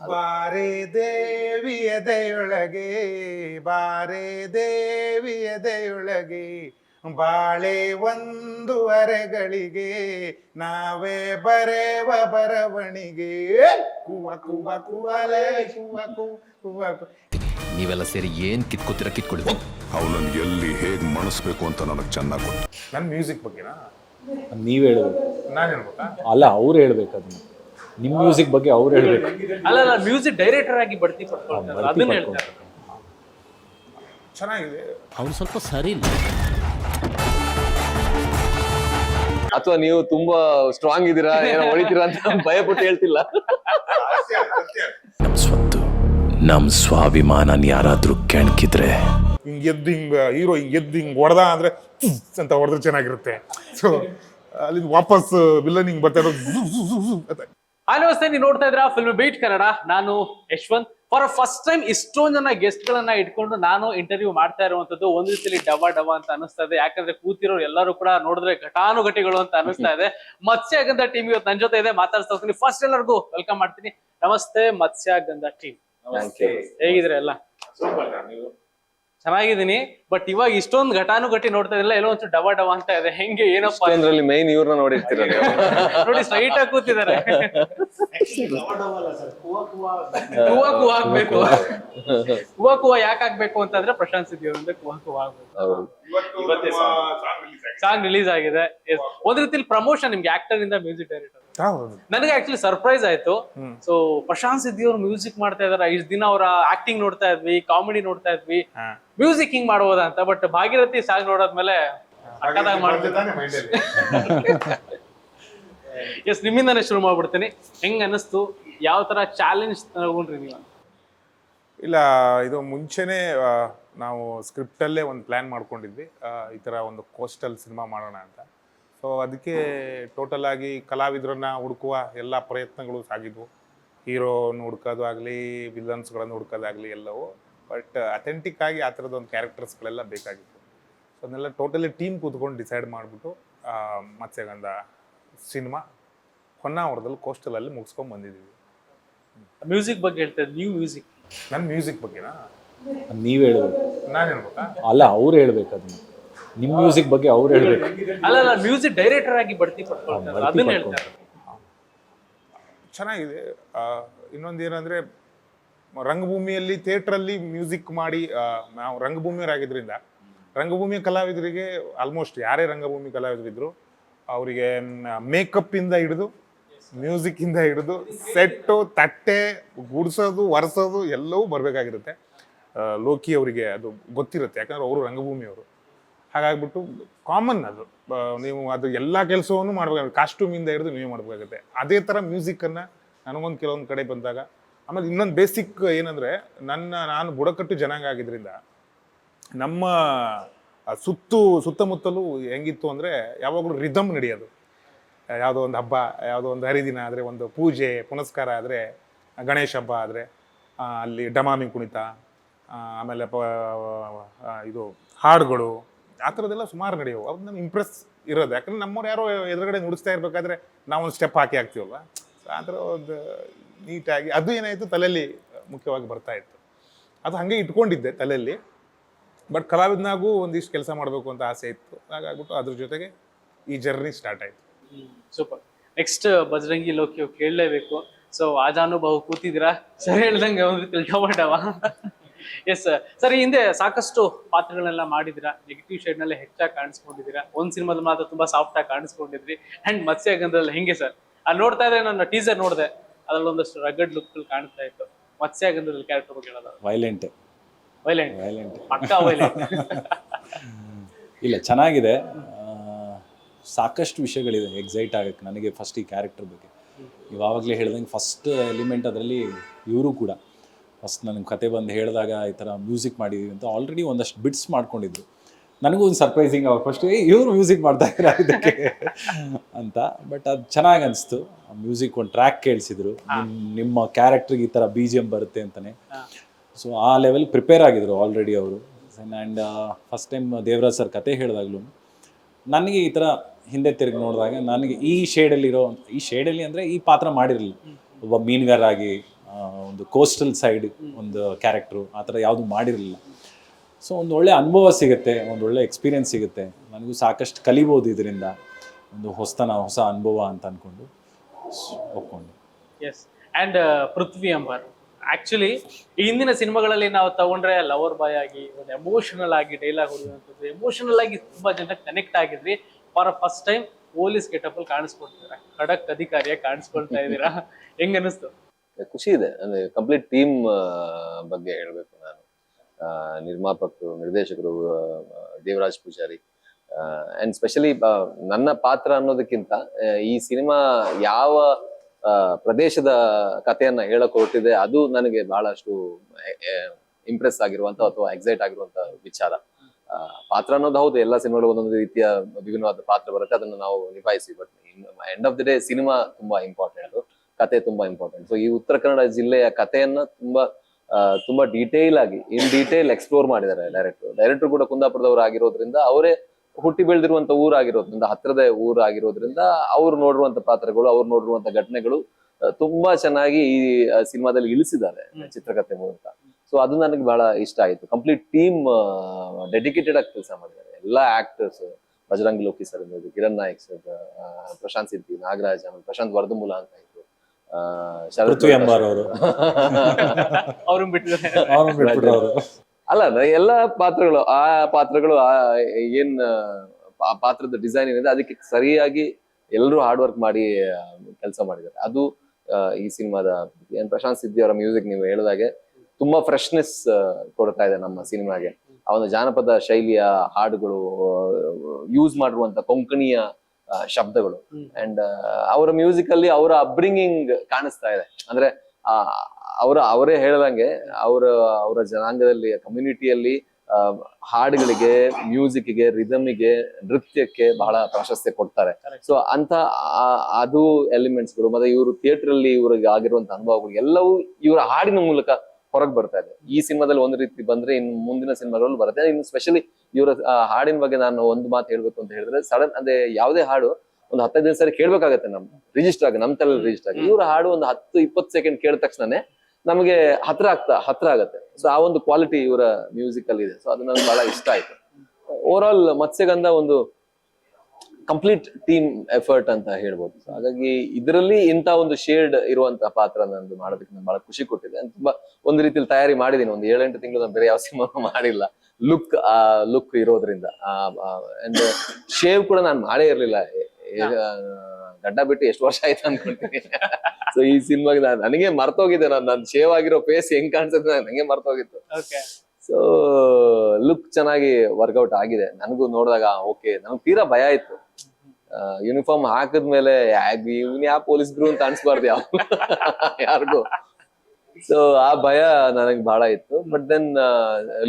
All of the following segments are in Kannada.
ಬಾರೆ ದೇವಿಯ ದೆಯೊಳಗೆ ಬಾರೆ ದೇವಿಯ ದೆಯೊಳಗೆ ಬಾಳೆ ಒಂದೂವರೆಗಳಿಗೆ ನಾವೇ ಬರೆವ ಬರವಣಿಗೆ. ಕುವ ಕುವ ಕುವಲೆ ಕುವ ಕು ಕುವ ನೀವೆಲ್ಲ ಸೇರಿ ಏನ್ ಕಿತ್ಕೋತೀರ ಕಿತ್ಕೊಳ್ಳಿ. ಅವನನ್ನು ಎಲ್ಲಿ ಹೇಗೆ ಮಣಸ್ಬೇಕು ಅಂತ ನನಗೆ ಚೆನ್ನಾಗಿ ಗೊತ್ತು. ನನ್ನ ಮ್ಯೂಸಿಕ್ ಬಗ್ಗೆನಾ? ನೀವ್ ಹೇಳ್ಬೇಕು. ನಾನು ಹೇಳ್ಬೇಕಾ? ಅಲ್ಲ ಅವ್ರು ಹೇಳ್ಬೇಕು ಅದನ್ನ. ನಿಮ್ ಮ್ಯೂಸಿಕ್ ಬಗ್ಗೆ ಅವ್ರು ಹೇಳಬೇಕು. ಅಲ್ಲ ಅಲ್ಲ ಮ್ಯೂಸಿಕ್ ಡೈರೆಕ್ಟರ್ ಆಗಿ ಬಡ್ತಿ ಪಡ್ಕೊಳ್ತಾರೆ. ಅದನ್ನ ಹೇಳ್ತಾರೆ. ಚೆನ್ನಾಗಿದೆ. ಅವ್ನು ಸ್ವಲ್ಪ ಸರಿ ಇಲ್ಲ. ಅಥವಾ ನೀವು ತುಂಬಾ ಸ್ಟ್ರಾಂಗ್ ಇದ್ದೀರಾ ಏನೋ ಹೊಡಿತೀರಾ ಅಂತ ಭಯಪಟ್ಟು ಹೇಳ್ತಿಲ್ಲ. ನಮ್ ಸ್ವತ್ತು ನಮ್ ಸ್ವಾಭಿಮಾನನ್ ಯಾರಾದ್ರೂ ಕೆಣಕಿದ್ರೆ. ಹಿಂಗ್ ಎದ್ದು ಹಿಂಗ ಹೀರೋ ಹಿಂಗ್ ಎದ್ದು ಹಿಂಗ್ ಹೊಡೆದ ಅಂದ್ರೆ ಝುಝ್ ಅಂತ ಹೊಡೆದ್ರೆ ಚೆನ್ನಾಗಿರುತ್ತೆ. ಸೊ ಅಲ್ಲಿ ವಾಪಸ್ ವಿಲ್ಲನ್ ಹಿಂಗ್ ಬರ್ತಾ ಇರೋದು ಅಂತ. ಹಾಯ್ ನಮಸ್ತೆ ನೀವು ನೋಡ್ತಾ ಇದ್ರ ಫಿಲ್ಮ್ ಬೀಟ್ ಕನ್ನಡ ನಾನು ಯಶ್ವಂತ್. ಫಾರ್ ಫಸ್ಟ್ ಟೈಮ್ ಇಷ್ಟೊಂದ್ ಜನ ಗೆಸ್ಟ್ ಗಳನ್ನ ಇಟ್ಕೊಂಡು ನಾನು ಇಂಟರ್ವ್ಯೂ ಮಾಡ್ತಾ ಇರುವಂತದ್ದು ಒಂದು ರೀತಿಯಲ್ಲಿ ಡವ ಡವ ಅಂತ ಅನಿಸ್ತಾ ಇದೆ. ಯಾಕಂದ್ರೆ ಕೂತಿರೋರು ಎಲ್ಲರೂ ಕೂಡ ನೋಡಿದ್ರೆ ಘಟಾನುಘಟಿಗಳು ಅಂತ ಅನಿಸ್ತಾ ಇದೆ. ಮತ್ಸ್ಯ ಗಂಧ ಟೀಮ್ ಇವತ್ತು ನನ್ ಜೊತೆ ಇದೆ ಮಾತಾಡ್ತಾ ಹೋಗ್ತೀನಿ. ಫಸ್ಟ್ ಎಲ್ಲರಿಗೂ ವೆಲ್ಕಮ್ ಮಾಡ್ತೀನಿ. ನಮಸ್ತೆ ಮತ್ಸ್ಯ ಗಂಧ ಟೀಮ್ ಹೇಗಿದ್ರೆ ಎಲ್ಲ? ಚೆನ್ನಾಗಿದ್ದೀನಿ ಬಟ್ ಇವಾಗ ಇಷ್ಟೊಂದು ಘಟಾನುಘಟಿ ನೋಡ್ತಾ ಇದ್ರಲ್ಲ ಎಲ್ಲೋ ಒಂಚೂರು ಡವ ಡವ ಅಂತ ಇದೆ. ಹೆಂಗೆ ಏನಪ್ಪ ಅದ್ರಲ್ಲಿ ಮೈನ್ ಇವ್ರನ್ನ ನೋಡಿರ್ತೀರ ನೀವು ನೋಡಿ ಸ್ಟ್ರೈಟ್ ಆಗಿ ಕೂತಿದ್ದಾರೆ. ಕುವ ಕುವ ಆಗ್ಬೇಕು. ಕುವ ಕುವ ಯಾಕೆ ಆಗ್ಬೇಕು ಅಂತಂದ್ರೆ ಪ್ರಶಾಂತ್ ಸಿದ್ದಿ ಅವರಿಂದ ಕುವ ಕುವ ಆಗ್ಬೇಕು. ಹೌದು. ಸಾಂಗ್ ರಿಲೀಸ್ ಆಗಿದೆ. Yes. ಒಂದ್ ರೀತಿಲಿ ಪ್ರಮೋಷನ್ ನಿಮ್ಗೆ ಆಕ್ಟರ್ ಇಂದ ಮ್ಯೂಸಿಕ್ ಡೈರೆಕ್ಟರ್ ನನಗೆ ಆಕ್ಚುಲಿ ಸರ್ಪ್ರೈಸ್ ಆಯ್ತು. ಸೊ ಪ್ರಶಾಂತ್ ಸಿದ್ದಿ ಅವ್ರು ಮ್ಯೂಸಿಕ್ ಮಾಡ್ತಾ ಇದಾರೆ. ಇಷ್ಟ ದಿನ ಅವರ ಆಕ್ಟಿಂಗ್ ನೋಡ್ತಾ ಇದ್ವಿ ಕಾಮಿಡಿ ನೋಡ್ತಾ ಇದ್ವಿ. ಮ್ಯೂಸಿಕ್ ಹಿಂಗ್ ಮಾಡ್ಬೋದಾ ಅಂತ ಬಟ್ ಭಾಗೀರಥಿ ಸಾಂಗ್ ನೋಡಾದ್ಮೇಲೆ ಮೇಲೆ ಮಾಡ್ತಿದ್ದೆ. ತಾನೇ mind ಅಲ್ಲಿ. ಎಸ್ ನಿಮ್ಮಿಂದಾನೇ ಶುರು ಮಾಡ್ಬಿಡ್ತೀನಿ. ಹೆಂಗ್ ಅನಿಸ್ತು ಯಾವ ತರ ಚಾಲೆಂಜ್ ತಗೊಂಡ್ರಿ ನೀವು? ಇಲ್ಲ ಇದು ಮುಂಚೆನೆ ನಾವು ಸ್ಕ್ರಿಪ್ಟಲ್ಲೇ ಒಂದು ಪ್ಲ್ಯಾನ್ ಮಾಡ್ಕೊಂಡಿದ್ವಿ. ಆ, ಈ ಥರ ಒಂದು ಕೋಸ್ಟಲ್ ಸಿನಿಮಾ ಮಾಡೋಣ ಅಂತ. ಸೊ ಅದಕ್ಕೆ ಟೋಟಲ್ ಆಗಿ ಕಲಾವಿದರನ್ನ ಹುಡುಕುವ ಎಲ್ಲ ಪ್ರಯತ್ನಗಳು ಸಾಗಿದ್ವು. ಹೀರೋನ ಹುಡ್ಕೋದು ಆಗಲಿ ವಿಲನ್ಸ್ಗಳನ್ನು ಹುಡ್ಕೋದಾಗಲಿ ಎಲ್ಲವೂ. ಬಟ್ ಅಥೆಂಟಿಕ್ ಆಗಿ ಆ ಥರದ ಒಂದು ಕ್ಯಾರೆಕ್ಟರ್ಸ್ಗಳೆಲ್ಲ ಬೇಕಾಗಿತ್ತು. ಸೊ ಅದನ್ನೆಲ್ಲ ಟೋಟಲಿ ಟೀಮ್ ಕೂತ್ಕೊಂಡು ಡಿಸೈಡ್ ಮಾಡಿಬಿಟ್ಟು ಮತ್ಸ್ಯಗಂಧ ಸಿನಿಮಾ ಹೊನ್ನಾವರದಲ್ಲಿ ಕೋಸ್ಟಲಲ್ಲಿ ಮುಗಿಸ್ಕೊಂಡು ಬಂದಿದ್ದೀವಿ. ಮ್ಯೂಸಿಕ್ ಬಗ್ಗೆ ಹೇಳ್ತಾ ನೀವು ನ್ಯೂ ಮ್ಯೂಸಿಕ್ ನನ್ನ ಮ್ಯೂಸಿಕ್ ಬಗ್ಗೆನಾ? ನೀವು ಹೇಳ್ಬೇಕು. ನಾನು ಹೇಳ್ಬೇಕಾ? ಅಲ್ಲ ಅವ್ರು ಹೇಳ್ಬೇಕು ಅದನ್ನ. ನಿಮ್ ಮ್ಯೂಸಿಕ್ ಬಗ್ಗೆ ಅವ್ರು ಹೇಳ್ಬೇಕು. ಅಲ್ಲ ಅಲ್ಲ ಮ್ಯೂಸಿಕ್ ಡೈರೆಕ್ಟರ್ ಆಗಿ ಬಡ್ತಿ ಪಡ್ಕೊಳ್ತಾರೆ. ಅದನ್ನ ಹೇಳ್ತಾರೆ. ಚೆನ್ನಾಗಿದೆ. ಆ, ಇನ್ನೊಂದು ಏನಂದ್ರೆ ರಂಗಭೂಮಿಯಲ್ಲಿ ಥಿಯೇಟ್ರಲ್ಲಿ ಮ್ಯೂಸಿಕ್ ಮಾಡಿ ನಾವು ರಂಗಭೂಮಿಯವರಾಗಿದ್ದರಿಂದ ರಂಗಭೂಮಿಯ ಕಲಾವಿದರಿಗೆ ಆಲ್ಮೋಸ್ಟ್ ಯಾರೇ ರಂಗಭೂಮಿ ಕಲಾವಿದರಿದ್ರು ಅವರಿಗೆ ಮೇಕಪ್ ಇಂದ ಹಿಡಿದು ಮ್ಯೂಸಿಕ್ ಇಂದ ಹಿಡಿದು ಸೆಟ್ಟು ತಟ್ಟೆ ಗುಡಿಸೋದು ಒರೆಸೋದು ಎಲ್ಲವೂ ಬರಬೇಕಾಗಿರುತ್ತೆ. ಲೋಕಿ ಅವರಿಗೆ ಅದು ಗೊತ್ತಿರುತ್ತೆ. ಯಾಕಂದ್ರೆ ಅವರು ರಂಗಭೂಮಿಯವರು. ಹಾಗಾಗ್ಬಿಟ್ಟು ಕಾಮನ್ ಅದು. ನೀವು ಅದು ಎಲ್ಲ ಕೆಲಸವನ್ನು ಮಾಡಬೇಕಾಗುತ್ತೆ. ಕಾಸ್ಟ್ಯೂಮಿಂದ ಹಿಡಿದು ನೀವೇ ಮಾಡಬೇಕಾಗುತ್ತೆ. ಅದೇ ಥರ ಮ್ಯೂಸಿಕ್ಕನ್ನು ನನಗೊಂದು ಕೆಲವೊಂದು ಕಡೆ ಬಂದಾಗ, ಆಮೇಲೆ ಇನ್ನೊಂದು ಬೇಸಿಕ್ ಏನಂದರೆ, ನನ್ನ, ನಾನು ಬುಡಕಟ್ಟು ಜನಾಂಗ ಆಗಿದ್ದರಿಂದ ನಮ್ಮ ಸುತ್ತು, ಸುತ್ತಮುತ್ತಲು ಹೆಂಗಿತ್ತು ಅಂದರೆ ಯಾವಾಗಲೂ ರಿದಮ್ ನಡೆಯೋದು. ಯಾವುದೋ ಒಂದು ಹಬ್ಬ, ಯಾವುದೋ ಒಂದು ಹರಿದಿನ ಆದರೆ, ಒಂದು ಪೂಜೆ, ಪುನಸ್ಕಾರ ಆದರೆ, ಗಣೇಶ ಹಬ್ಬ ಆದರೆ ಅಲ್ಲಿ ಡಮಾಮಿ ಕುಣಿತ ಆಮೇಲೆ ಇದು ಹಾಡುಗಳು ಆ ಥರದ್ದೆಲ್ಲ ಸುಮಾರು ನಡೆಯುವ ಅದು ನಮ್ಗೆ ಇಂಪ್ರೆಸ್ ಇರೋದು. ಯಾಕಂದ್ರೆ ನಮ್ಮವ್ರು ಯಾರೋ ಎದುರುಗಡೆ ನುಡಿಸ್ತಾ ಇರಬೇಕಾದ್ರೆ ನಾವೊಂದು ಸ್ಟೆಪ್ ಹಾಕಿ ಹಾಕ್ತೀವಲ್ವ? ಸೊ ಆ ಥರ ಒಂದು ನೀಟಾಗಿ ಅದು ಏನಾಯಿತು? ತಲೆಯಲ್ಲಿ ಮುಖ್ಯವಾಗಿ ಬರ್ತಾ ಇತ್ತು. ಅದು ಹಾಗೆ ಇಟ್ಕೊಂಡಿದ್ದೆ ತಲೆಯಲ್ಲಿ. ಬಟ್ ಕಲಾವಿದನಾಗೂ ಒಂದಿಷ್ಟು ಕೆಲಸ ಮಾಡಬೇಕು ಅಂತ ಆಸೆ ಇತ್ತು. ಹಾಗಾಗ್ಬಿಟ್ಟು ಅದ್ರ ಜೊತೆಗೆ ಈ ಜರ್ನಿ ಸ್ಟಾರ್ಟ್ ಆಯಿತು. ಸೂಪರ್ ನೆಕ್ಸ್ಟ್ ಬಜರಂಗಿ ಲೋಕಿ ಕೇಳಲೇಬೇಕು. ಸೊ ಆಜಾನುಭಾವ ಕೂತಿದ್ದೀರಾ? ಸರಿ ಹೇಳ್ದಂಗೆ, ಒಂದು ಡವ ಎಸ್ ಸರ್ ಈ ಹಿಂದೆ ಸಾಕಷ್ಟು ಪಾತ್ರಗಳನ್ನೆಲ್ಲ ಮಾಡಿದಿರಾ ನೆಗೆಟಿವ್ ಶೇಡ್ನಲ್ಲಿ ಹೆಚ್ಚಾಗಿ ಕಾಣಿಸ್ಕೊಂಡಿದ್ದೀರಾ? ಒಂದ್ ಸಿನಿಮಾದಲ್ಲಿ ಮಾತ್ರ ತುಂಬಾ ಸಾಫ್ಟ್ ಆಗಿ ಕಾಣಿಸ್ಕೊಂಡಿದ್ರಿ. ಅಂಡ್ ಮತ್ಸ್ಯಗಂಧದಲ್ಲಿ ಹೆಂಗೆ ಸರ್ ಅಲ್ಲಿ ನೋಡ್ತಾ ಇದ್ರೆ ನಾನು ಟೀಸರ್ ನೋಡಿದೆ. ಅದರಲ್ಲಿ ಒಂದಷ್ಟು ರಗಡ್ ಲುಕ್ ಕಾಣಿಸ್ತಾ ಇತ್ತು. ಮತ್ಸ್ಯಗಂಧದಲ್ಲಿ ಕ್ಯಾರೆಕ್ಟರ್ ಬಗ್ಗೆ ಹೇಳೋದು? ವೈಲೆಂಟ್ ವೈಲೆಂಟ್ ವೈಲೆಂಟ್ ಪಕ್ಕ ವೈಲೆಂಟ್ ಇಲ್ಲ ಚೆನ್ನಾಗಿದೆ. ಸಾಕಷ್ಟು ವಿಷಯಗಳಿದೆ. ಎಕ್ಸೈಟ್ ಆಗಕ್ಕೆ ನನಗೆ ಫಸ್ಟ್ ಈ ಕ್ಯಾರೆಕ್ಟರ್ ಬಗ್ಗೆ. ಇವಾಗಲೇ ಹೇಳ್ದಂಗೆ ಫಸ್ಟ್ ಎಲಿಮೆಂಟ್ ಅದರಲ್ಲಿ ಇವರು ಕೂಡ. ಫಸ್ಟ್ ನನಗೆ ಕತೆ ಬಂದು ಹೇಳಿದಾಗ ಈ ಥರ ಮ್ಯೂಸಿಕ್ ಮಾಡಿದೀವಿ ಅಂತ ಆಲ್ರೆಡಿ ಒಂದಷ್ಟು ಬಿಟ್ಸ್ ಮಾಡ್ಕೊಂಡಿದ್ರು. ನನಗೂ ಒಂದು ಸರ್ಪ್ರೈಸಿಂಗ್ ಅವ್ರು ಫಸ್ಟ್ ಇವರು ಮ್ಯೂಸಿಕ್ ಮಾಡ್ತಾ ಇದ್ದಾರೆ ಇದಕ್ಕೆ ಅಂತ. ಬಟ್ ಅದು ಚೆನ್ನಾಗಿ ಅನಿಸ್ತು. ಮ್ಯೂಸಿಕ್ ಒಂದು ಟ್ರ್ಯಾಕ್ ಕೇಳಿಸಿದ್ರು. ನಿಮ್ಮ ಕ್ಯಾರೆಕ್ಟ್ರಿಗೆ ಈ ಥರ ಬಿ ಜಿ ಎಂ ಬರುತ್ತೆ ಅಂತಲೇ ಸೊ ಆ ಲೆವೆಲ್ ಪ್ರಿಪೇರ್ ಆಗಿದ್ರು ಆಲ್ರೆಡಿ ಅವರು. And first time Devaraj sir ಕತೆ ಹೇಳಿದಾಗಲೂ ನನಗೆ ಈ ಥರ ಹಿಂದೆ ತಿರುಗಿ ನೋಡಿದಾಗ ನನಗೆ ಈ ಶೇಡಲ್ಲಿರೋ ಈ ಶೇಡಲ್ಲಿ ಅಂದರೆ ಈ ಪಾತ್ರ ಮಾಡಿರಲಿಲ್ಲ. ಒಬ್ಬ ಮೀನುಗಾರಾಗಿ ಒಂದು ಕೋಸ್ಟಲ್ ಸೈಡ್ ಒಂದು ಕ್ಯಾರೆಕ್ಟ್ರು ಆ ಥರ ಯಾವುದು ಮಾಡಿರಲಿಲ್ಲ. ಸೊ ಒಂದು ಒಳ್ಳೆ ಅನುಭವ ಸಿಗುತ್ತೆ ಒಂದು ಒಳ್ಳೆ ಎಕ್ಸ್ಪೀರಿಯೆನ್ಸ್ ಸಿಗುತ್ತೆ. ನನಗೂ ಸಾಕಷ್ಟು ಕಲಿಬೋದು ಇದರಿಂದ. ಒಂದು ಹೊಸತನ ಹೊಸ ಅನುಭವ ಅಂತ ಅಂದ್ಕೊಂಡು ಒಪ್ಕೊಂಡು. Yes and Prithvi Ambar actually ಹಿಂದಿನ ಸಿನಿಮಾಗಳಲ್ಲಿ ನಾವು ತಗೊಂಡ್ರೆ ಲವರ್ ಬಾಯ್ ಆಗಿ ಒಂದು ಎಮೋಷನಲ್ ಆಗಿ ಡೈಲಾಗ್ ಹೊಡೆಯುವಂಥದ್ದು ಎಮೋಷನಲ್ ಆಗಿ ತುಂಬ ಜನ connect ಆಗಿದ್ವಿ. For first time police getup ಅಲ್ಲಿ ಕಾಣಿಸ್ಕೊಳ್ತೀರಾ ಖಡಕ್ ಅಧಿಕಾರಿಯಾಗಿ ಕಾಣಿಸ್ಕೊಳ್ತಾ ಇದ್ದೀರಾ? ಹೆಂಗ್ ಅನಿಸ್ತು ಖುಷಿ ಇದೆ. ಅಂದ್ರೆ ಕಂಪ್ಲೀಟ್ ಟೀಮ್ ಬಗ್ಗೆ ಹೇಳ್ಬೇಕು ನಾನು. ನಿರ್ಮಾಪಕರು, ನಿರ್ದೇಶಕರು ದೇವರಾಜ್ ಪೂಜಾರಿ. ಅಂಡ್ ಸ್ಪೆಷಲಿ ನನ್ನ ಪಾತ್ರ ಅನ್ನೋದಕ್ಕಿಂತ ಈ ಸಿನಿಮಾ ಯಾವ ಪ್ರದೇಶದ ಕಥೆಯನ್ನ ಹೇಳಕ್ ಹೊರಟಿದೆ ಅದು ನನಗೆ ಬಹಳಷ್ಟು ಇಂಪ್ರೆಸ್ ಆಗಿರುವಂತ ಅಥವಾ ಎಕ್ಸೈಟ್ ಆಗಿರುವಂತ ವಿಚಾರ. ಪಾತ್ರ ಅನ್ನೋದು ಹೌದು, ಎಲ್ಲ ಸಿನಿಮಾಗಳು ಒಂದೊಂದು ರೀತಿಯ ವಿಭಿನ್ನವಾದ ಪಾತ್ರ ಬರುತ್ತೆ, ಅದನ್ನ ನಾವು ನಿಭಾಯಿಸಿ but end of the day cinema ತುಂಬಾ ಇಂಪಾರ್ಟೆಂಟ್ ಕತೆ ತುಂಬಾ ಇಂಪಾರ್ಟೆಂಟ್ ಸೊ ಈ ಉತ್ತರ ಕನ್ನಡ ಜಿಲ್ಲೆಯ ಕಥೆಯನ್ನ ತುಂಬಾ ತುಂಬಾ ಡೀಟೇಲ್ ಆಗಿ ಇನ್ ಡೀಟೇಲ್ ಎಕ್ಸ್ಪ್ಲೋರ್ ಮಾಡಿದ್ದಾರೆ ಡೈರೆಕ್ಟರ್ ಡೈರೆಕ್ಟರ್ ಕೂಡ ಕುಂದಾಪುರದವರು ಆಗಿರೋದ್ರಿಂದ ಅವರೇ ಹುಟ್ಟಿ ಬೆಳೆದಿರುವಂತ ಊರಾಗಿರೋದ್ರಿಂದ ಹತ್ತಿರದ ಊರಾಗಿರೋದ್ರಿಂದ ಅವ್ರು ನೋಡಿರುವಂತ ಪಾತ್ರಗಳು ಅವ್ರು ನೋಡಿರುವಂತ ಘಟನೆಗಳು ತುಂಬಾ ಚೆನ್ನಾಗಿ ಈ ಸಿನಿಮಾದಲ್ಲಿ ಇಳಿಸಿದ್ದಾರೆ ಚಿತ್ರಕಥೆ ಮೂಲಕ. ಸೊ ಅದು ನನಗೆ ಬಹಳ ಇಷ್ಟ ಆಯ್ತು. ಕಂಪ್ಲೀಟ್ ಟೀಮ್ ಡೆಡಿಕೇಟೆಡ್ ಆಗಿ ಕೆಲಸ ಮಾಡಿದ್ದಾರೆ. ಎಲ್ಲಾ ಆಕ್ಟರ್ಸ್ ಬಜರಂಗಿ ಲೋಕಿ ಸರ್ ಇರ್ಬೋದು ಕಿರಣ್ ನಾಯಕ್ ಸರ್ ಪ್ರಶಾಂತ್ ಸಿದ್ದಿ ನಾಗರಾಜ್ ಆಮೇಲೆ ಪ್ರಶಾಂತ್ ವರ್ಧಮೂಲ ಅಂತ ಪೃಥ್ವಿ ಅಂಬಾರ್ ಅವರು. ಅವ್ರನ್ನ ಬಿಟ್ಟಿದ್ದಾರೆ. ಅವ್ರನ್ನ ಬಿಟ್ಬಿಟ್ರು ಅವರು. ಅಲ್ಲ ಎಲ್ಲ ಎಲ್ಲಾ ಪಾತ್ರಗಳು ಆ ಪಾತ್ರಗಳು ಆ ಏನ್ ಆ ಪಾತ್ರದ ಡಿಸೈನ್ ಏನಿದೆ ಅದಕ್ಕೆ ಸರಿಯಾಗಿ ಎಲ್ಲರೂ ಹಾರ್ಡ್ ವರ್ಕ್ ಮಾಡಿ ಕೆಲಸ ಮಾಡಿದ್ದಾರೆ. ಅದು ಈ ಸಿನಿಮಾದ ಏನ್ ಪ್ರಶಾಂತ್ ಸಿದ್ದಿ ಅವರ ಮ್ಯೂಸಿಕ್ ನೀವು ಹೇಳಿದಾಗೆ ತುಂಬಾ ಫ್ರೆಶ್ನೆಸ್ ಕೊಡ್ತಾ ಇದೆ ನಮ್ಮ ಸಿನಿಮಾಗೆ. ಆ ಒಂದು ಜಾನಪದ ಶೈಲಿಯ ಹಾಡುಗಳು ಯೂಸ್ ಮಾಡಿರುವಂತ ಕೊಂಕಣಿಯ ಶಬ್ದಗಳು. ಅಂಡ್ ಅವರ ಮ್ಯೂಸಿಕ್ ಅಲ್ಲಿ ಅವರ ಅಬ್ರಿಂಗಿಂಗ್ ಕಾಣಿಸ್ತಾ ಇದೆ. ಅಂದ್ರೆ ಅವರ ಅವರೇ ಹೇಳ್ದಂಗೆ ಅವರ ಅವರ ಜನಾಂಗದಲ್ಲಿ ಕಮ್ಯುನಿಟಿಯಲ್ಲಿ ಹಾಡುಗಳಿಗೆ ಮ್ಯೂಸಿಕ್ಗೆ ರಿದಮಿಗೆ ನೃತ್ಯಕ್ಕೆ ಬಹಳ ಪ್ರಾಶಸ್ತ್ಯ ಕೊಡ್ತಾರೆ. ಸೊ ಅಂತ ಅದು ಎಲಿಮೆಂಟ್ಸ್ಗಳು ಮತ್ತೆ ಇವರು ಥಿಯೇಟರ್ ಅಲ್ಲಿ ಇವ್ರಿಗೆ ಆಗಿರುವಂತ ಅನುಭವಗಳು ಎಲ್ಲವೂ ಇವರ ಹಾಡಿನ ಮೂಲಕ ಹೊರಗೆ ಬರ್ತಾ ಇದೆ. ಈ ಸಿನಿಮಾದಲ್ಲಿ ಒಂದು ರೀತಿ ಬಂದ್ರೆ ಇನ್ನು ಮುಂದಿನ ಸಿನಿಮಾಗಳಲ್ಲಿ ಬರುತ್ತೆ. ಇನ್ನು ಸ್ಪೆಷಲಿ ಇವರ ಹಾಡಿನ ಬಗ್ಗೆ ನಾನು ಒಂದು ಮಾತು ಹೇಳ್ಬೇಕು ಅಂತ ಹೇಳಿದ್ರೆ ಸಡನ್ ಅದೇ ಯಾವುದೇ ಹಾಡು ಒಂದು ಹತ್ತೈದು ಸರಿ ಕೇಳ್ಬೇಕಾಗತ್ತೆ ನಮ್ ರಿಜಿಸ್ಟರ್ ಆಗಿ ನಮ್ ತಲೆ ರಿಜಿಸ್ಟರ್ ಆಗಿ. ಇವ್ರ ಹಾಡು ಒಂದು ಹತ್ತು ಇಪ್ಪತ್ತು ಸೆಕೆಂಡ್ ಕೇಳಿದ ತಕ್ಷಣನೇ ನಮಗೆ ಹತ್ರ ಆಗ್ತಾ ಹತ್ರ ಆಗತ್ತೆ. ಸೊ ಆ ಒಂದು ಕ್ವಾಲಿಟಿ ಇವರ ಮ್ಯೂಸಿಕ್ ಅಲ್ಲಿ ಇದೆ. ಸೊ ಅದು ನನಗೆ ಬಹಳ ಇಷ್ಟ ಆಯ್ತು. ಓವರ್ ಆಲ್ ಮತ್ಸ್ಯಗಂಧ ಒಂದು ಕಂಪ್ಲೀಟ್ ಟೀಮ್ ಎಫರ್ಟ್ ಅಂತ ಹೇಳ್ಬೋದು. ಸೊ ಹಾಗಾಗಿ ಇದರಲ್ಲಿ ಇಂತ ಒಂದು ಶೇಡ್ ಇರುವಂತಹ ಪಾತ್ರ ನಂದು ಮಾಡೋದಕ್ಕೆ ನಾನು ಬಹಳ ಖುಷಿ ಕೊಟ್ಟಿದೆ. ತುಂಬಾ ಒಂದು ರೀತಿಯಲ್ಲಿ ತಯಾರಿ ಮಾಡಿದೀನಿ. ಒಂದು ಏಳೆಂಟು ತಿಂಗಳು ನಾನು ಬೇರೆ ಯಾವ ಸಿನಿಮಾ ಮಾಡಿಲ್ಲ. ಲುಕ್ ಆ ಲುಕ್ ಇರೋದ್ರಿಂದ. ಅಂಡ್ ಶೇವ್ ಕೂಡ ನಾನು ಮಾಡೇ ಇರಲಿಲ್ಲ. ಗಡ್ಡ ಬಿಟ್ಟು ಎಷ್ಟು ವರ್ಷ ಆಯ್ತು ಅನ್ಕೊಂತೀನಿ. ಸೊ ಈ ಸಿನಿಮಾಗೆ ನಾನು ನನಗೆ ಮರ್ತೋಗಿದ್ದೆ ನಾನು ನಾನು ಶೇವ್ ಆಗಿರೋ ಫೇಸ್ ಹೆಂಗ್ ಕಾಣಿಸುತ್ತೆ ನನಗೆ ಮರ್ತೋಗಿತ್ತು. ಸೊ ಲುಕ್ ಚೆನ್ನಾಗಿ ವರ್ಕೌಟ್ ಆಗಿದೆ. ನನಗೂ ನೋಡಿದಾಗ ಓಕೆ ನನಗೆ ತೀರಾ ಭಯ ಇತ್ತು. ಯೂನಿಫಾರ್ಮ್ ಹಾಕಿದ್ಮೇಲೆ ಇವ್ನ ಯಾವ ಪೊಲೀಸ್ ಗ್ರೂ ಅಂತ ಅನ್ಸ್ಬಾರ್ದು ಯಾವ ಯಾರಿಗೂ. ಸೊ ಆ ಭಯ ನನಗೆ ಬಹಳ ಇತ್ತು. ಬಟ್ ದೆನ್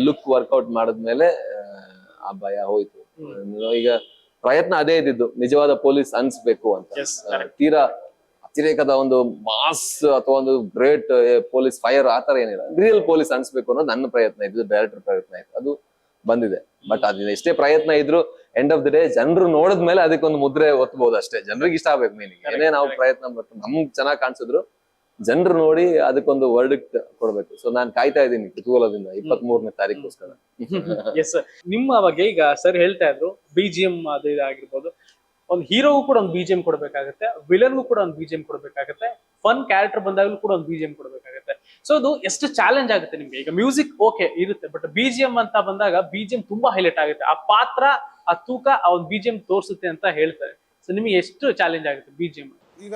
ಲುಕ್ ವರ್ಕೌಟ್ ಮಾಡಿದ್ಮೇಲೆ ಆ, ಭಯ ಹೋಯ್ತು. ಈಗ ಪ್ರಯತ್ನ ಅದೇ ಇದ್ದಿದ್ದು. ನಿಜವಾದ ಪೊಲೀಸ್ ಅನ್ಸ್ಬೇಕು ಅಂತ. ತೀರಾ ಅತಿರೇಕದ ಒಂದು ಮಾಸ್ ಅಥವಾ ಒಂದು ಗ್ರೇಟ್ ಪೊಲೀಸ್ ಫೈರ್ ಆತರ ಏನಿಲ್ಲ. ರಿಯಲ್ ಪೊಲೀಸ್ ಅನ್ಸ್ಬೇಕು ಅನ್ನೋದು ನನ್ನ ಪ್ರಯತ್ನ ಇದ್ದು ಡೈರೆಕ್ಟರ್ ಪ್ರಯತ್ನ ಇತ್ತು. ಅದು ಬಂದಿದೆ. ಬಟ್ ಅದ ಎಷ್ಟೇ ಪ್ರಯತ್ನ ಇದ್ರು ಎಂಡ್ ಆಫ್ ದ ಡೇ ಜನರು ನೋಡಿದ್ಮೇಲೆ ಅದಕ್ಕೊಂದು ಮುದ್ರೆ ಒತ್ತಬಹುದು ಅಷ್ಟೇ. ಜನರಿಗೆ ಇಷ್ಟ ಆಗ್ಬೇಕು ಮೀನಿಂಗ್ ಏನೇ ನಾವು ಪ್ರಯತ್ನ ಮಾಡ್ತೀವಿ ನಮ್ಗೆ ಚೆನ್ನಾಗಿ ಕಾಣಿಸಿದ್ರು ಜನರು ನೋಡಿ ಅದಕ್ಕೊಂದು ವರ್ಡ್ ಕೊಡ್ಬೇಕು. ಸೊ ನಾನು ಕಾಯ್ತಾ ಇದ್ದೀನಿ ಕುತೂಹಲದಿಂದ ಇಪ್ಪತ್ತ್ ಮೂರನೇ ತಾರೀಕೋಸ್ಕರ ಎಸ್ ನಿಮ್ಮ ಬಗ್ಗೆ ಈಗ ಸರ್ ಹೇಳ್ತಾ ಇದ್ರು ಬಿಜಿಎಂ ಅದು ಇದಾಗಿರ್ಬೋದು. ಒಂದು ಹೀರೋಗೂ ಕೂಡ ಒಂದು ಬಿಜಿಎಂ ಕೊಡಬೇಕಾಗತ್ತೆ ವಿಲನ್ಗೂ ಕೂಡ ಒಂದು ಬಿಜಿಎಂ ಕೊಡಬೇಕಾಗುತ್ತೆ ಫನ್ ಕ್ಯಾರೆಕ್ಟರ್ ಬಂದಾಗಲೂ ಕೂಡ ಒಂದು ಬಿಜಿಎಂ ಕೊಡಬೇಕಾಗತ್ತೆ. ಸೊ ಅದು ಎಷ್ಟು ಚಾಲೆಂಜ್ ಆಗುತ್ತೆ ನಿಮ್ಗೆ? ಈಗ ಮ್ಯೂಸಿಕ್ ಓಕೆ ಇರುತ್ತೆ ಬಟ್ ಬಿಜಿಎಂ ಅಂತ ಬಂದಾಗ ಬಿಜಿಎಂ ತುಂಬಾ ಹೈಲೈಟ್ ಆಗುತ್ತೆ. ಆ ಪಾತ್ರ ಆ ತೂಕ ಅವ್ನ ಒಂದು ಬಿ ಜಿ ಎಂ ತೋರಿಸುತ್ತೆ ಅಂತ ಹೇಳ್ತಾರೆ. ಸೊ ನಿಮಗೆ ಎಷ್ಟು ಚಾಲೆಂಜ್ ಆಗುತ್ತೆ ಬಿ ಜಿ ಎಂ ಈಗ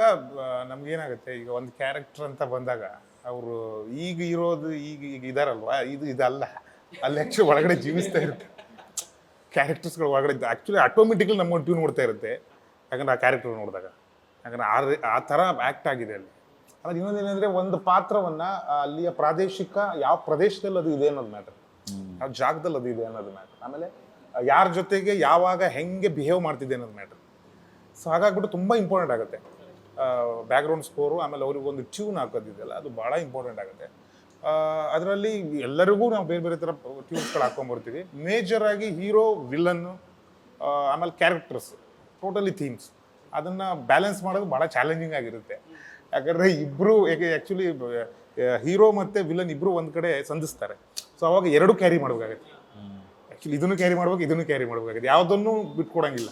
ನಮ್ಗೇನಾಗುತ್ತೆ ಈಗ ಒಂದು ಕ್ಯಾರೆಕ್ಟರ್ ಅಂತ ಬಂದಾಗ ಅವರು ಈಗ ಇರೋದು ಈಗ ಈಗ ಇದಾರಲ್ವಾ? ಇದು ಇದಲ್ಲ. ಅಲ್ಲಿ ಆ್ಯಕ್ಚುಲಿ ಒಳಗಡೆ ಜೀವಿಸ್ತಾ ಇರುತ್ತೆ. ಕ್ಯಾರೆಕ್ಟರ್ಸ್ಗಳು ಒಳಗಡೆ ಆ್ಯಕ್ಚುಲಿ ಆಟೋಮೆಟಿಕ್ಲಿ ನಮ್ಮ ಟ್ಯೂನ್ ನೋಡ್ತಾ ಇರುತ್ತೆ. ಯಾಕಂದ್ರೆ ಆ ಕ್ಯಾರೆಕ್ಟರ್ ನೋಡಿದಾಗ. ಯಾಕಂದ್ರೆ ಆ ರೇ- ಆ ಥರ ಆ್ಯಕ್ಟ್ ಆಗಿದೆ ಅಲ್ಲಿ. ಆಮೇಲೆ ಇನ್ನೊಂದೇನೆಂದರೆ ಒಂದು ಪಾತ್ರವನ್ನು ಅಲ್ಲಿಯ ಪ್ರಾದೇಶಿಕ ಯಾವ ಪ್ರದೇಶದಲ್ಲಿ ಅದು ಇದೆ ಅನ್ನೋದು ಮ್ಯಾಟರ್ ಯಾವ ಜಾಗದಲ್ಲಿ ಅದು ಇದೆ ಅನ್ನೋದು ಮ್ಯಾಟರ್ ಆಮೇಲೆ ಯಾರ ಜೊತೆಗೆ ಯಾವಾಗ ಹೆಂಗೆ ಬಿಹೇವ್ ಮಾಡ್ತಿದ್ದೆ ಅನ್ನೋದು ಮ್ಯಾಟ್ರ್ ಸೊ ಹಾಗಾಗ್ಬಿಟ್ಟು ತುಂಬ ಇಂಪಾರ್ಟೆಂಟ್ ಆಗುತ್ತೆ. ಬ್ಯಾಕ್ಗ್ರೌಂಡ್ ಸ್ಕೋರು ಆಮೇಲೆ ಅವ್ರಿಗೆ ಒಂದು ಟ್ಯೂನ್ ಹಾಕೋದಿದೆಯಲ್ಲ, ಅದು ಭಾಳ ಇಂಪಾರ್ಟೆಂಟ್ ಆಗುತ್ತೆ. ಅದರಲ್ಲಿ ಎಲ್ಲರಿಗೂ ನಾವು ಬೇರೆ ಬೇರೆ ಥರ ಟ್ಯೂನ್ಸ್ಗಳು ಹಾಕೊಂಡ್ಬರ್ತೀವಿ ಆಗಿ ಹೀರೋ ವಿಲನ್ನು ಆಮೇಲೆ ಕ್ಯಾರೆಕ್ಟರ್ಸ್ ಟೋಟಲಿ ಥೀಮ್ಸ್ ಅದನ್ನು ಬ್ಯಾಲೆನ್ಸ್ ಮಾಡೋದು ಭಾಳ ಚಾಲೆಂಜಿಂಗ್ ಆಗಿರುತ್ತೆ. ಯಾಕಂದರೆ ಇಬ್ಬರು ಆ್ಯಕ್ಚುಲಿ ಹೀರೋ ಮತ್ತು ವಿಲನ್ ಇಬ್ಬರು ಒಂದು ಕಡೆ ಸಂಧಿಸ್ತಾರೆ. ಸೊ ಅವಾಗ ಎರಡು ಕ್ಯಾರಿ ಮಾಡ್ಬೇಕಾಗತ್ತೆ. ಆಕ್ಚುಲಿ ಇದನ್ನು ಕ್ಯಾರಿ ಮಾಡ್ಬೇಕು ಇದನ್ನು ಕ್ಯಾರಿ ಮಾಡ್ಬೇಕಾಗುತ್ತೆ ಯಾವುದನ್ನು ಬಿಟ್ಕೊಡಂಗಿಲ್ಲ.